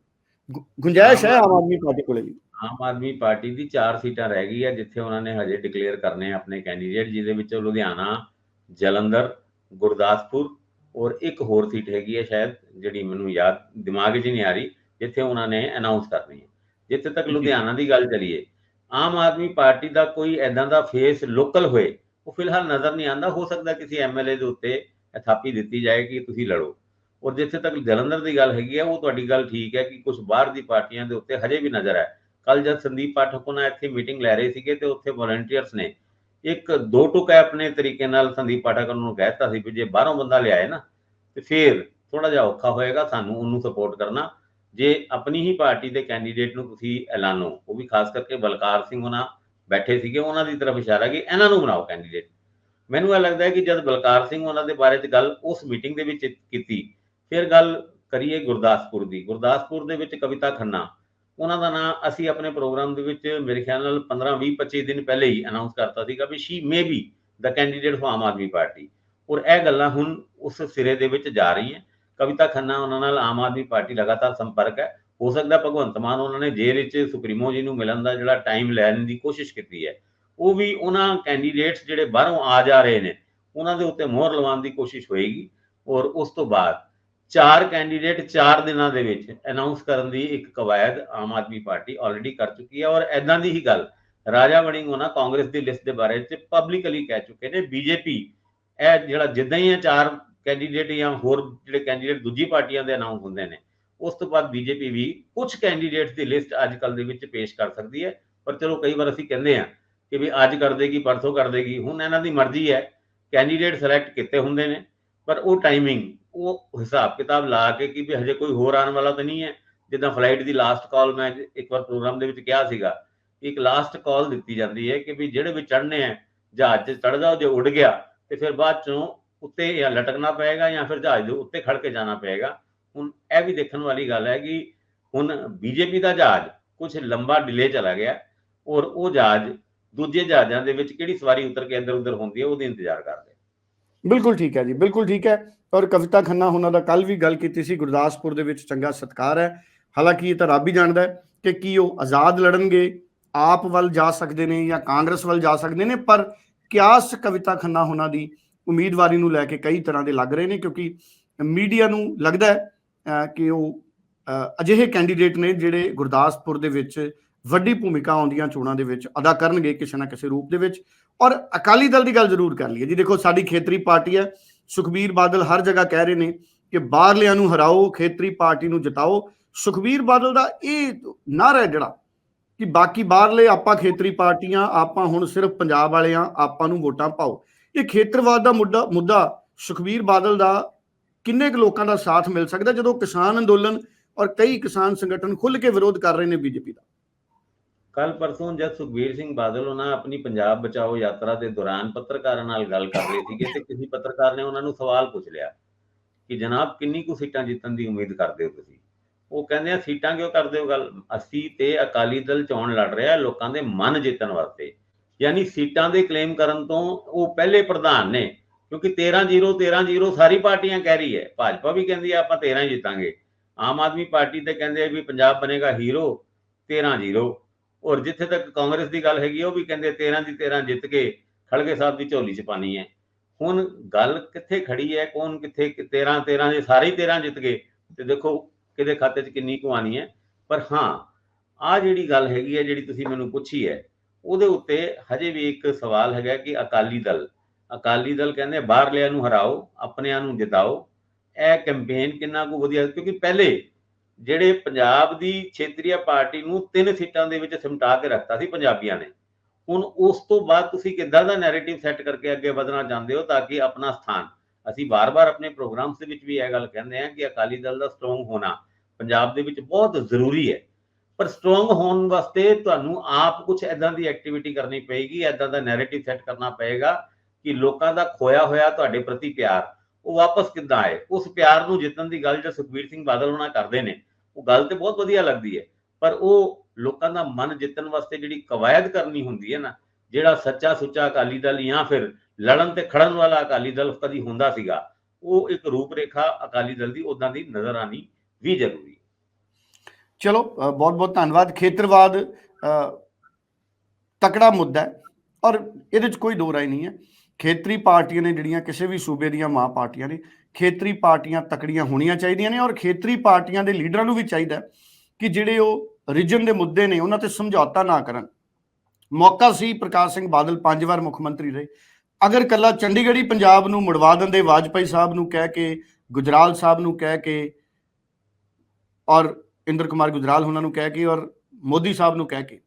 ਗੁੰਜਾਇਸ਼ ਹੈ ਆਮ ਆਦਮੀ ਪਾਰਟੀ ਕੋਲੇ ਵੀ? ਆਮ ਆਦਮੀ ਪਾਰਟੀ ਦੀ 4 ਸੀਟਾਂ ਰਹਿ ਗਈ ਹੈ ਜਿੱਥੇ ਉਹਨਾਂ ਨੇ ਹਜੇ ਡਿਕਲੇਅਰ ਕਰਨੇ ਆਪਣੇ ਕੈਂਡੀਡੇਟ ਜਿਹਦੇ ਵਿੱਚ ਲੁਧਿਆਣਾ ਜਲੰਧਰ ਗੁਰਦਾਸਪੁਰ ਔਰ ਇੱਕ ਹੋਰ ਸੀਟ ਹੈਗੀ ਹੈ ਸ਼ਾਇਦ ਜਿਹੜੀ ਮੈਨੂੰ ਯਾਦ ਦਿਮਾਗ 'ਚ ਨਹੀਂ ਆ ਰਹੀ ਜਿੱਥੇ ਉਹਨਾਂ ਨੇ ਅਨਾਉਂਸ ਕਰਨੀ ਹੈ। ਜਿੱਥੇ ਤੱਕ ਜੀ। ਲੁਧਿਆਣਾ ਦੀ ਗੱਲ ਚਲੀਏ ਆਮ ਆਦਮੀ ਪਾਰਟੀ ਦਾ ਕੋਈ ਐਦਾਂ ਦਾ ਫੇਸ ਲੋਕਲ ਹੋਏ ਉਹ ਫਿਲਹਾਲ ਨਜ਼ਰ ਨਹੀਂ ਆਂਦਾ ਹੋ ਸਕਦਾ ਕਿਸੇ ਐਮਐਲਏ ਦੇ ਉੱਤੇ ਥਾਪੀ ਦਿੱਤੀ ਜਾਏ ਕਿ ਤੁਸੀਂ ਲੜੋ। ਔਰ ਜਿੱਥੇ ਤੱਕ ਜਲੰਧਰ ਦੀ ਗੱਲ ਹੈਗੀ ਹੈ ਉਹ ਤੁਹਾਡੀ ਗੱਲ ਠੀਕ ਹੈ ਕਿ ਕੁਝ ਬਾਹਰ ਦੀ ਪਾਰਟੀਆਂ ਦੇ ਉੱਤੇ ਹਜੇ ਵੀ ਨਜ਼ਰ ਹੈ। ਕੱਲ ਜਦ ਸੰਦੀਪ ਪਾਠਕ ਉਹਨਾਂ ਇੱਥੇ ਮੀਟਿੰਗ ਲੈ ਰਹੇ ਸੀਗੇ ਤੇ ਉੱਥੇ ਵੋਲੰਟੀਅਰਸ ਨੇ ਇੱਕ ਦੋ ਟੁਕ ਆਪਣੇ ਤਰੀਕੇ ਨਾਲ ਸੰਦੀਪ ਪਾਠਕ ਨੂੰ ਕਹਿਤਾ ਸੀ ਵੀ ਜੇ ਬਾਹਰੋਂ ਬੰਦਾ ਲਿਆਏ ਨਾ, ਤੇ ਫਿਰ ਥੋੜਾ ਜਿਹਾ ਔਖਾ ਹੋਏਗਾ ਸਾਨੂੰ ਉਹਨੂੰ ਸਪੋਰਟ ਕਰਨਾ। ਜੇ ਆਪਣੀ ਹੀ ਪਾਰਟੀ ਦੇ ਕੈਂਡੀਡੇਟ ਨੂੰ ਤੁਸੀਂ ਐਲਾਨੋ, ਉਹ ਵੀ ਖਾਸ ਕਰਕੇ ਬਲਕਾਰ ਸਿੰਘ ਉਹਨਾਂ ਬੈਠੇ ਸੀਗੇ, ਉਹਨਾਂ ਦੀ ਤਰਫ ਇਸ਼ਾਰਾ ਕਿ ਇਹਨਾਂ ਨੂੰ ਬਣਾਓ ਕੈਂਡੀਡੇਟ ਮੈਨੂੰ ਇਹ ਲੱਗਦਾ ਹੈ ਕਿ ਜਦ ਬਲਕਾਰ ਸਿੰਘ ਉਹਨਾਂ ਦੇ ਬਾਰੇ ਚ ਗੱਲ ਉਸ ਮੀਟਿੰਗ ਦੇ ਵਿੱਚ ਕੀਤੀ, ਫਿਰ ਗੱਲ ਕਰੀਏ ਗੁਰਦਾਸਪੁਰ ਦੀ। ਗੁਰਦਾਸਪੁਰ ਦੇ ਵਿੱਚ ਕਵਿਤਾ ਖੰਨਾ, ਉਹਨਾਂ ਦਾ ਨਾਮ ਅਸੀਂ ਆਪਣੇ ਪ੍ਰੋਗਰਾਮ ਦੇ ਵਿੱਚ ਮੇਰੇ ਖਿਆਲ ਨਾਲ 15 20 25 ਦਿਨ ਪਹਿਲੇ ਹੀ ਅਨਾਉਂਸ ਕਰਤਾ ਸੀਗਾ ਵੀ she may be the candidate for Aam Aadmi party. ਔਰ ਇਹ ਗੱਲਾਂ ਹੁਣ ਉਸ ਸਿਰੇ ਦੇ ਵਿੱਚ ਜਾ ਰਹੀਆਂ। ਕਵਿਤਾ ਖੰਨਾ ਉਹਨਾਂ ਨਾਲ ਆਮ ਆਦਮੀ ਪਾਰਟੀ ਲਗਾਤਾਰ ਸੰਪਰਕ ਹੈ। ਹੋ ਸਕਦਾ ਭਗਵੰਤ ਮਾਨ ਉਹਨਾਂ ਨੇ ਜੇਲ੍ਹ ਵਿੱਚ ਸੁਪਰੀਮੋ ਜੀ ਨੂੰ ਮਿਲਣ ਦਾ ਜਿਹੜਾ ਟਾਈਮ ਲੈਣ ਦੀ ਕੋਸ਼ਿਸ਼ ਕੀਤੀ ਹੈ। ਉਹ ਵੀ ਉਹਨਾਂ ਕੈਂਡੀਡੇਟਸ ਜਿਹੜੇ ਬਾਹਰੋਂ ਆ ਜਾ ਰਹੇ ਨੇ, ਉਹਨਾਂ ਦੇ ਉੱਤੇ ਮੋਹਰ ਲਵਾਉਣ ਦੀ ਕੋਸ਼ਿਸ਼ ਹੋਏਗੀ ਔਰ ਉਸ ਤੋਂ ਬਾਅਦ ਚਾਰ ਕੈਂਡੀਡੇਟ ਚਾਰ ਦਿਨਾਂ ਦੇ ਵਿੱਚ ਅਨਾਉਂਸ ਕਰਨ ਦੀ ਇੱਕ ਕਵਾਇਦ ਆਮ ਆਦਮੀ ਪਾਰਟੀ ਆਲਰੇਡੀ ਕਰ ਚੁੱਕੀ ਹੈ ਔਰ ਐਦਾਂ ਦੀ ਹੀ ਗੱਲ ਰਾਜਾ ਵੜਿੰਗ ਉਹਨਾਂ ਕਾਂਗਰਸ ਦੀ ਲਿਸਟ ਦੇ ਬਾਰੇ ਚ ਪਬਲਿਕਲੀ ਕਹਿ ਚੁੱਕੇ ਨੇ। ਬੀਜੇਪੀ ਇਹ ਜਿਹੜਾ ਜਿੱਦਾਂ ਹੀ ਇਹ ਚਾਰ ਕੈਂਡੀਡੇਟ ਜਾਂ ਹੋਰ ਜਿਹੜੇ ਕੈਂਡੀਡੇਟ ਦੂਜੀ ਪਾਰਟੀਆਂ ਦੇ ਅਨਾਉਂਸ ਹੁੰਦੇ ਨੇ ਉਸ ਤੋਂ ਬਾਅਦ ਬੀਜੇਪੀ ਵੀ ਕੁਝ ਕੈਂਡੀਡੇਟਸ ਦੀ ਲਿਸਟ ਅੱਜ ਕੱਲ ਦੇ ਵਿੱਚ ਪੇਸ਼ ਕਰ ਸਕਦੀ ਹੈ। ਪਰ ਚਲੋ ਕਈ ਵਾਰ ਅਸੀਂ ਕਹਿੰਦੇ ਆ ਕਿ ਵੀ ਅੱਜ ਕਰ ਦੇਗੀ, ਪਰਸੋਂ ਕਰ ਦੇਗੀ, ਹੁਣ ਇਹਨਾਂ ਦੀ ਮਰਜ਼ੀ ਹੈ। ਕੈਂਡੀਡੇਟ ਸਿਲੈਕਟ ਕੀਤੇ ਹੁੰਦੇ ਨੇ, ਪਰ ਉਹ ਟਾਈਮਿੰਗ ਉਹ ਹਿਸਾਬ ਕਿਤਾਬ ਲਾ ਕੇ ਕਿ ਵੀ ਹਜੇ ਕੋਈ ਹੋਰ ਆਉਣ ਵਾਲਾ ਤਾਂ ਨਹੀਂ ਹੈ। ਜਿੱਦਾਂ ਫਲਾਈਟ ਦੀ ਲਾਸਟ ਕਾਲ ਮੈਂ ਇੱਕ ਵਾਰ ਪ੍ਰੋਗਰਾਮ ਦੇ ਵਿੱਚ ਕਿਹਾ ਸੀਗਾ ਇੱਕ ਲਾਸਟ ਕਾਲ ਦਿੱਤੀ ਜਾਂਦੀ ਹੈ ਕਿ ਵੀ ਜਿਹੜੇ ਵੀ ਚੜ੍ਹਨੇ ਆ ਜਹਾਜ਼ 'ਚ ਚੜ ਜਾਓ ਜੇ ਉੱਡ ਗਿਆ ਤੇ ਫਿਰ ਬਾਅਦ ਚੋਂ ਉੱਤੇ ਜਾਂ ਲਟਕਣਾ ਪਏਗਾ ਜਾਂ ਫਿਰ ਜਹਾਜ਼ ਦੇ ਉੱਤੇ ਖੜ ਕੇ ਜਾਣਾ ਪਏਗਾ। ਹੁਣ ਇਹ ਵੀ ਦੇਖਣ ਵਾਲੀ ਗੱਲ ਹੈ ਕਿ ਹੁਣ ਬੀਜੇਪੀ ਦਾ ਜਹਾਜ਼ ਕੁਝ ਲੰਬਾ ਡਿਲੇ ਚਲਾ ਗਿਆ ਔਰ ਉਹ ਜਹਾਜ਼ ਦੂਜੇ ਜਹਾਜ਼ਾਂ ਦੇ ਵਿੱਚ ਕਿਹੜੀ ਸਵਾਰੀ ਉਤਰ ਕੇ ਇੱਧਰ ਉੱਧਰ ਹੁੰਦੀ ਹੈ, ਉਹਦੇ ਇੰਤਜ਼ਾਰ ਕਰਦੇ ਬਿਲਕੁਲ ਠੀਕ ਹੈ ਜੀ, ਬਿਲਕੁਲ ਠੀਕ ਹੈ। ਔਰ ਕਵਿਤਾ ਖੰਨਾ ਉਹਨਾਂ ਦਾ ਕੱਲ ਵੀ ਗੱਲ ਕੀਤੀ ਸੀ, ਗੁਰਦਾਸਪੁਰ ਦੇ ਵਿੱਚ ਚੰਗਾ ਸਤਕਾਰ ਹੈ। ਹਾਲਾਂਕਿ ਇਹ ਤਾਂ ਰੱਬ ਹੀ ਜਾਣਦਾ ਹੈ ਕਿ ਕੀ ਉਹ ਆਜ਼ਾਦ ਲੜਨਗੇ, ਆਪ ਵੱਲ ਜਾ ਸਕਦੇ ਨੇ ਜਾਂ ਕਾਂਗਰਸ ਵੱਲ ਜਾ ਸਕਦੇ ਨੇ, ਪਰ ਕਿਆਸ ਕਵਿਤਾ ਖੰਨਾ ਉਹਨਾਂ ਦੀ ਉਮੀਦਵਾਰੀ ਨੂੰ ਲੈ ਕੇ ਕਈ ਤਰ੍ਹਾਂ ਦੇ ਲੱਗ ਰਹੇ ਨੇ ਕਿਉਂਕਿ ਮੀਡੀਆ ਨੂੰ ਲੱਗਦਾ ਹੈ ਕਿ ਉਹ ਅਜਿਹੇ ਕੈਂਡੀਡੇਟ ਨੇ ਜਿਹੜੇ ਗੁਰਦਾਸਪੁਰ ਦੇ ਵਿੱਚ ਵੱਡੀ ਭੂਮਿਕਾ ਆਉਂਦੀਆਂ ਚੋਣਾਂ ਦੇ ਵਿੱਚ ਅਦਾ ਕਰਨਗੇ ਕਿਸੇ ਨਾ ਕਿਸੇ ਰੂਪ ਦੇ ਵਿੱਚ। ਔਰ ਅਕਾਲੀ ਦਲ ਦੀ ਗੱਲ ਜ਼ਰੂਰ ਕਰ ਲਈਏ। ਜੀ ਦੇਖੋ, ਸਾਡੀ ਖੇਤਰੀ ਪਾਰਟੀ ਹੈ। ਸੁਖਬੀਰ ਬਾਦਲ ਹਰ ਜਗ੍ਹਾ ਕਹਿ ਰਹੇ ਨੇ ਕਿ ਬਾਹਰਲਿਆਂ ਨੂੰ ਹਰਾਓ, ਖੇਤਰੀ ਪਾਰਟੀ ਨੂੰ ਜਿਤਾਓ। ਸੁਖਬੀਰ ਬਾਦਲ ਦਾ ਇਹ ਨਾਰਾ ਹੈ ਜਿਹੜਾ ਕਿ ਬਾਕੀ ਬਾਹਰਲੇ ਆਪਾਂ ਖੇਤਰੀ ਪਾਰਟੀਆਂ, ਆਪਾਂ ਹੁਣ ਸਿਰਫ ਪੰਜਾਬ ਵਾਲੇ ਆ ਆਪਾਂ ਨੂੰ ਵੋਟਾਂ ਪਾਓ। ਇਹ ਖੇਤਰਵਾਦ ਦਾ ਮੁੱਦਾ ਮੁੱਦਾ ਸੁਖਬੀਰ ਬਾਦਲ ਦਾ ਕਿੰਨੇ ਕੁ ਲੋਕਾਂ ਦਾ ਸਾਥ ਮਿਲ ਸਕਦਾ ਜਦੋਂ ਕਿਸਾਨ ਅੰਦੋਲਨ ਔਰ ਕਈ ਕਿਸਾਨ ਸੰਗਠਨ ਖੁੱਲ ਕੇ ਵਿਰੋਧ ਕਰ ਰਹੇ ਨੇ ਬੀਜੇਪੀ ਦਾ? ਕੱਲ ਪਰਸੋਂ ਜਦ ਸੁਖਬੀਰ ਸਿੰਘ ਬਾਦਲ ਉਹਨਾਂ ਆਪਣੀ ਪੰਜਾਬ ਬਚਾਓ ਯਾਤਰਾ ਦੇ ਦੌਰਾਨ ਪੱਤਰਕਾਰਾਂ ਨਾਲ ਗੱਲ ਕਰ ਰਹੇ ਸੀਗੇ ਤੇ ਕਿਸੇ ਪੱਤਰਕਾਰ ਨੇ ਉਹਨਾਂ ਨੂੰ ਸਵਾਲ ਪੁੱਛ ਲਿਆ ਕਿ ਜਨਾਬ ਕਿੰਨੀ ਕੁ ਸੀਟਾਂ ਜਿੱਤਣ ਦੀ ਉਮੀਦ ਕਰਦੇ ਹੋ ਤੁਸੀਂ? ਉਹ ਕਹਿੰਦੇ ਆ, ਸੀਟਾਂ ਕਿਉਂ ਕਰਦੇ ਹੋ ਗੱਲ? ਅਸੀਂ ਤੇ ਅਕਾਲੀ ਦਲ ਚੋਣ ਲੜ ਰਿਹਾ, ਲੋਕਾਂ ਦੇ ਮਨ ਜਿੱਤਣ ਵਾਸਤੇ। ਯਾਨੀ ਸੀਟਾਂ ਦੇ ਕਲੇਮ ਕਰਨ ਤੋਂ ਉਹ ਪਹਿਲੇ ਪ੍ਰਧਾਨ ਨੇ ਕਿਉਂਕਿ 13-0 13-0 ਸਾਰੀ ਪਾਰਟੀਆਂ ਕਹਿ ਰਹੀ ਹੈ। ਭਾਜਪਾ ਵੀ ਕਹਿੰਦੀ ਆ, ਆਪਾਂ 13 ਜਿੱਤਾਂਗੇ। ਆਮ ਆਦਮੀ ਪਾਰਟੀ ਤੇ ਕਹਿੰਦੇ ਵੀ ਪੰਜਾਬ ਬਣੇਗਾ ਹੀਰੋ 13-0 ਔਰ ਜਿੱਥੇ ਤੱਕ ਕਾਂਗਰਸ ਦੀ ਗੱਲ ਹੈਗੀ ਉਹ ਵੀ ਕਹਿੰਦੇ 13 ਦੀ 13 ਜਿੱਤ ਕੇ ਖੜਗੇ ਸਾਹਿਬ ਦੀ ਝੋਲੀ ਚ ਪਾਣੀ ਹੈ। ਹੁਣ ਗੱਲ ਕਿੱਥੇ ਖੜੀ ਹੈ, ਕੌਣ ਕਿੱਥੇ 13 13 ਦੇ ਸਾਰੇ ਹੀ 13 ਜਿੱਤ ਗਏ। ਤੇ ਦੇਖੋ ਕਿਹਦੇ ਖਾਤੇ 'ਚ ਕਿੰਨੀ ਕੁ ਆਣੀ ਹੈ। ਪਰ ਹਾਂ ਆ ਜਿਹੜੀ ਗੱਲ ਹੈਗੀ ਹੈ, ਜਿਹੜੀ ਤੁਸੀਂ ਮੈਨੂੰ ਪੁੱਛੀ ਹੈ, ਉਹਦੇ ਉੱਤੇ ਹਜੇ ਵੀ ਇੱਕ ਸਵਾਲ ਹੈਗਾ ਕਿ ਅਕਾਲੀ ਦਲ ਅਕਾਲੀ ਦਲ ਕਹਿੰਦੇ ਬਾਹਰਲਿਆਂ ਨੂੰ ਹਰਾਓ, ਆਪਣਿਆਂ ਨੂੰ ਜਿਤਾਓ। ਇਹ ਕੈਂਪੇਨ ਕਿੰਨਾ ਕੁ ਵਧੀਆ, ਕਿਉਂਕਿ ਪਹਿਲੇ ਜਿਹੜੇ ਪੰਜਾਬ ਦੀ ਖੇਤਰੀ ਪਾਰਟੀ ਨੂੰ ਤਿੰਨ ਸੀਟਾਂ ਦੇ ਵਿੱਚ ਸਿਮਟਾ ਕੇ ਰੱਖਤਾ ਸੀ ਪੰਜਾਬੀਆਂ ਨੇ। ਹੁਣ ਉਸ ਤੋਂ ਬਾਅਦ ਤੁਸੀਂ ਕਿੱਦਾਂ ਦਾ ਨੈਰੇਟਿਵ ਸੈੱਟ ਕਰਕੇ ਅੱਗੇ ਵਧਣਾ ਚਾਹੁੰਦੇ ਹੋ ਤਾਂ ਕਿ ਆਪਣਾ ਸਥਾਨ? ਅਸੀਂ ਬਾਰ-ਬਾਰ ਆਪਣੇ ਪ੍ਰੋਗਰਾਮਸ ਦੇ ਵਿੱਚ ਵੀ ਇਹ ਗੱਲ ਕਹਿੰਦੇ ਹਾਂ ਕਿ ਅਕਾਲੀ ਦਲ ਦਾ ਸਟਰੋਂਗ ਹੋਣਾ ਪੰਜਾਬ ਦੇ ਵਿੱਚ ਬਹੁਤ ਜ਼ਰੂਰੀ ਹੈ। ਪਰ ਸਟਰੋਂਗ ਹੋਣ ਵਾਸਤੇ ਤੁਹਾਨੂੰ ਆਪ ਕੁਝ ਐਦਾਂ ਦੀ ਐਕਟੀਵਿਟੀ ਕਰਨੀ ਪਏਗੀ ਐਦਾਂ ਦਾ ਨੈਰੇਟਿਵ ਸੈੱਟ ਕਰਨਾ ਪਏਗਾ ਕਿ ਲੋਕਾਂ ਦਾ ਖੋਇਆ ਹੋਇਆ ਤੁਹਾਡੇ ਪ੍ਰਤੀ ਪਿਆਰ, ਉਹ ਵਾਪਸ ਕਿੱਦਾਂ ਆਏ? ਉਸ ਪਿਆਰ ਨੂੰ ਜਿੱਤਣ ਦੀ ਗੱਲ ਜੋ ਸੁਖਬੀਰ ਸਿੰਘ ਬਾਦਲ ਹੋਣਾ ਕਰਦੇ ਨੇ, ਉਹ ਗੱਲ ਤੇ ਬਹੁਤ ਵਧੀਆ ਲੱਗਦੀ ਹੈ। ਪਰ ਉਹ ਲੋਕਾਂ ਦਾ ਮਨ ਜਿੱਤਣ ਵਾਸਤੇ ਜਿਹੜੀ ਕਵਾਇਦ ਕਰਨੀ ਹੁੰਦੀ ਹੈ ਨਾ, ਜਿਹੜਾ ਸੱਚਾ ਸੁੱਚਾ ਅਕਾਲੀ ਦਲ ਜਾਂ ਫਿਰ ਲੜਨ ਤੇ ਖੜਨ ਵਾਲਾ ਅਕਾਲੀ ਦਲ ਕਦੀ ਹੁੰਦਾ ਸੀਗਾ, ਉਹ ਇੱਕ ਰੂਪ ਰੇਖਾ ਅਕਾਲੀ ਦਲ ਦੀ ਉਦਾਂ ਦੀ ਨਜ਼ਰ ਆਣੀ ਵੀ ਜ਼ਰੂਰੀ ਚਲੋ ਬਹੁਤ ਬਹੁਤ ਧੰਨਵਾਦ। ਖੇਤਰਵਾਦ ਤਕੜਾ ਮੁੱਦਾ ਹੈ ਔਰ ਇਹਦੇ ਵਿੱਚ ਕੋਈ ਦੋ ਰਾਏ ਨਹੀਂ ਹੈ। ਖੇਤਰੀ ਪਾਰਟੀਆਂ ਨੇ ਜਿਹੜੀਆਂ ਕਿਸੇ ਵੀ ਸੂਬੇ ਦੀਆਂ ਮਾਂ ਪਾਰਟੀਆਂ ਨੇ, ਖੇਤਰੀ ਪਾਰਟੀਆਂ ਤਕੜੀਆਂ ਹੋਣੀਆਂ ਚਾਹੀਦੀਆਂ ਨੇ ਔਰ ਖੇਤਰੀ ਪਾਰਟੀਆਂ ਦੇ ਲੀਡਰਾਂ ਨੂੰ ਵੀ ਚਾਹੀਦਾ ਕਿ ਜਿਹੜੇ ਉਹ ਰੀਜਨ ਦੇ ਮੁੱਦੇ ਨੇ ਉਹਨਾਂ ਤੇ ਸਮਝੌਤਾ ਨਾ ਕਰਨ। ਮੌਕਾ ਸੀ ਪ੍ਰਕਾਸ਼ ਸਿੰਘ ਬਾਦਲ ਪੰਜ ਵਾਰ ਮੁੱਖ ਮੰਤਰੀ ਰਹੇ। ਅਗਰ ਕੱਲਾ ਚੰਡੀਗੜ੍ਹੀ ਪੰਜਾਬ ਨੂੰ ਮੁੜਵਾ ਦਿੰਦੇ, ਵਾਜਪਾਈ ਸਾਹਿਬ ਨੂੰ ਕਹਿ ਕੇ, ਗੁਜਰਾਲ ਸਾਹਿਬ ਨੂੰ ਕਹਿ ਕੇ ਔਰ ਇੰਦਰ ਕੁਮਾਰ ਗੁਜਰਾਲ ਉਹਨਾਂ ਨੂੰ ਕਹਿ ਕੇ ਔਰ ਮੋਦੀ ਸਾਹਿਬ ਨੂੰ ਕਹਿ ਕੇ,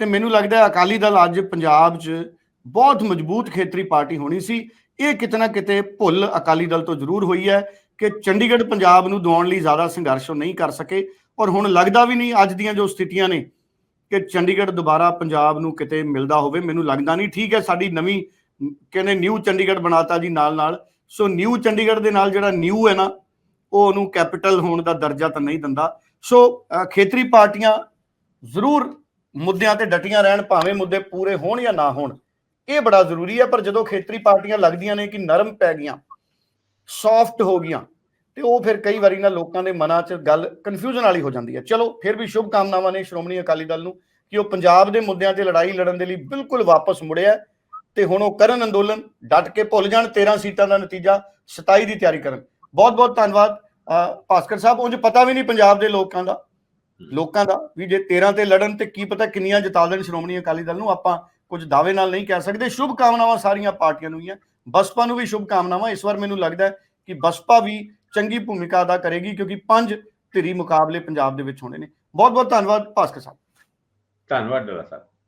ਤੇ ਮੈਨੂੰ ਲੱਗਦਾ ਅਕਾਲੀ ਦਲ ਅੱਜ ਪੰਜਾਬ 'ਚ ਬਹੁਤ ਮਜ਼ਬੂਤ ਖੇਤਰੀ ਪਾਰਟੀ ਹੋਣੀ ਸੀ। ਇਹ ਕਿਤਨਾ ਕਿਤੇ ਭੁੱਲ ਅਕਾਲੀ ਦਲ ਤੋਂ ਜ਼ਰੂਰ ਹੋਈ ਹੈ ਕਿ ਚੰਡੀਗੜ੍ਹ ਪੰਜਾਬ ਨੂੰ ਦਵਾਉਣ ਲਈ ਜ਼ਿਆਦਾ ਸੰਘਰਸ਼ ਨਹੀਂ ਕਰ ਸਕੇ। ਔਰ ਹੁਣ ਲੱਗਦਾ ਵੀ ਨਹੀਂ ਅੱਜ ਦੀਆਂ ਜੋ ਸਥਿਤੀਆਂ ਨੇ ਕਿ ਚੰਡੀਗੜ੍ਹ ਦੁਬਾਰਾ ਪੰਜਾਬ ਨੂੰ ਕਿਤੇ ਮਿਲਦਾ ਹੋਵੇ, ਮੈਨੂੰ ਲੱਗਦਾ ਨਹੀਂ। ਠੀਕ ਹੈ, ਸਾਡੀ ਨਵੀਂ ਕਹਿੰਦੇ ਨਿਊ ਚੰਡੀਗੜ੍ਹ ਬਣਾਤਾ ਜੀ ਨਾਲ ਨਾਲ ਸੋ ਨਿਊ ਚੰਡੀਗੜ੍ਹ ਦੇ ਨਾਲ ਜਿਹੜਾ ਨਿਊ ਹੈ ਨਾ, ਉਹ ਉਹਨੂੰ ਕੈਪੀਟਲ ਹੋਣ ਦਾ ਦਰਜਾ ਤਾਂ ਨਹੀਂ ਦਿੰਦਾ। ਸੋ ਖੇਤਰੀ ਪਾਰਟੀਆਂ ਜ਼ਰੂਰ ਮੁੱਦਿਆਂ ਤੇ ਡਟੀਆਂ ਰਹਿਣ, ਭਾਵੇਂ ਮੁੱਦੇ ਪੂਰੇ ਹੋਣ ਜਾਂ ਨਾ ਹੋਣ। ਇਹ ਬੜਾ ਜ਼ਰੂਰੀ ਹੈ ਪਰ ਜਦੋਂ ਖੇਤਰੀ ਪਾਰਟੀਆਂ ਲੱਗਦੀਆਂ ਨੇ ਕਿ ਨਰਮ ਪੈ ਗਈਆਂ ਸੌਫਟ ਹੋ ਗਈਆਂ, ਤੇ ਉਹ ਫਿਰ ਕਈ ਵਾਰੀ ਨਾ ਲੋਕਾਂ ਦੇ ਮਨਾਂ 'ਚ ਗੱਲ ਕਨਫਿਊਜ਼ਨ ਵਾਲੀ ਹੋ ਜਾਂਦੀ ਹੈ ਚਲੋ, ਫਿਰ ਵੀ ਸ਼ੁਭ ਕਾਮਨਾਵਾਂ ਨੇ ਸ਼੍ਰੋਮਣੀ ਅਕਾਲੀ ਦਲ ਨੂੰ ਕਿ ਉਹ ਪੰਜਾਬ ਦੇ ਮੁੱਦਿਆਂ ਤੇ ਲੜਾਈ ਲੜਨ ਦੇ ਲਈ ਬਿਲਕੁਲ ਵਾਪਸ ਮੁੜਿਆ ਤੇ ਹੁਣ ਉਹ ਕਰਨ ਅੰਦੋਲਨ ਡਟ ਕੇ ਭੁੱਲ ਜਾਣ 13 ਸੀਟਾਂ ਦਾ ਨਤੀਜਾ 27 ਦੀ ਤਿਆਰੀ ਕਰਨ। ਬਹੁਤ ਬਹੁਤ ਧੰਨਵਾਦ ਭਾਸਕਰ ਸਾਹਿਬ, ਉਂਝ ਪਤਾ ਵੀ ਨਹੀਂ ਪੰਜਾਬ ਦੇ ਲੋਕਾਂ ਦਾ। ਲੋਕਾਂ ਦਾ ਵੀ ਜੇ 13 ਤੇ ਲੜਨ ਤੇ ਕੀ ਪਤਾ ਕਿੰਨੀਆਂ ਜਿਤਾ ਦੇਣ ਸ਼੍ਰੋਮਣੀ ਅਕਾਲੀ ਦਲ ਨੂੰ। ਆਪਾਂ ਕੁਝ ਦਾਅਵੇ ਨਾਲ ਨਹੀਂ ਕਹਿ ਸਕਦੇ। ਸ਼ੁਭ ਕਾਮਨਾਵਾਂ ਸਾਰੀਆਂ ਪਾਰਟੀਆਂ ਨੂੰ ਹੀ ਹੈ ਬਸਪਾ ਨੂੰ ਵੀ ਸ਼ੁਭ ਕਾਮਨਾਵਾਂ। ਇਸ ਵਾਰ ਮੈਨੂੰ ਲੱਗਦਾ ਹੈ ਕਿ ਬਸਪਾ ਵੀ ਚੰਗੀ ਭੂਮਿਕਾ ਅਦਾ ਕਰੇਗੀ ਕਿਉਂਕਿ ਪੰਜ ਧਿਰੀ ਮੁਕਾਬਲੇ ਪੰਜਾਬ ਦੇ ਵਿੱਚ ਹੋਣੇ ਨੇ। ਬਹੁਤ ਬਹੁਤ ਧੰਨਵਾਦ ਭਾਸਕਰ ਸਾਹਿਬ। ਧੰਨਵਾਦ ਡਾਲਾ ਸਾਹਿਬ।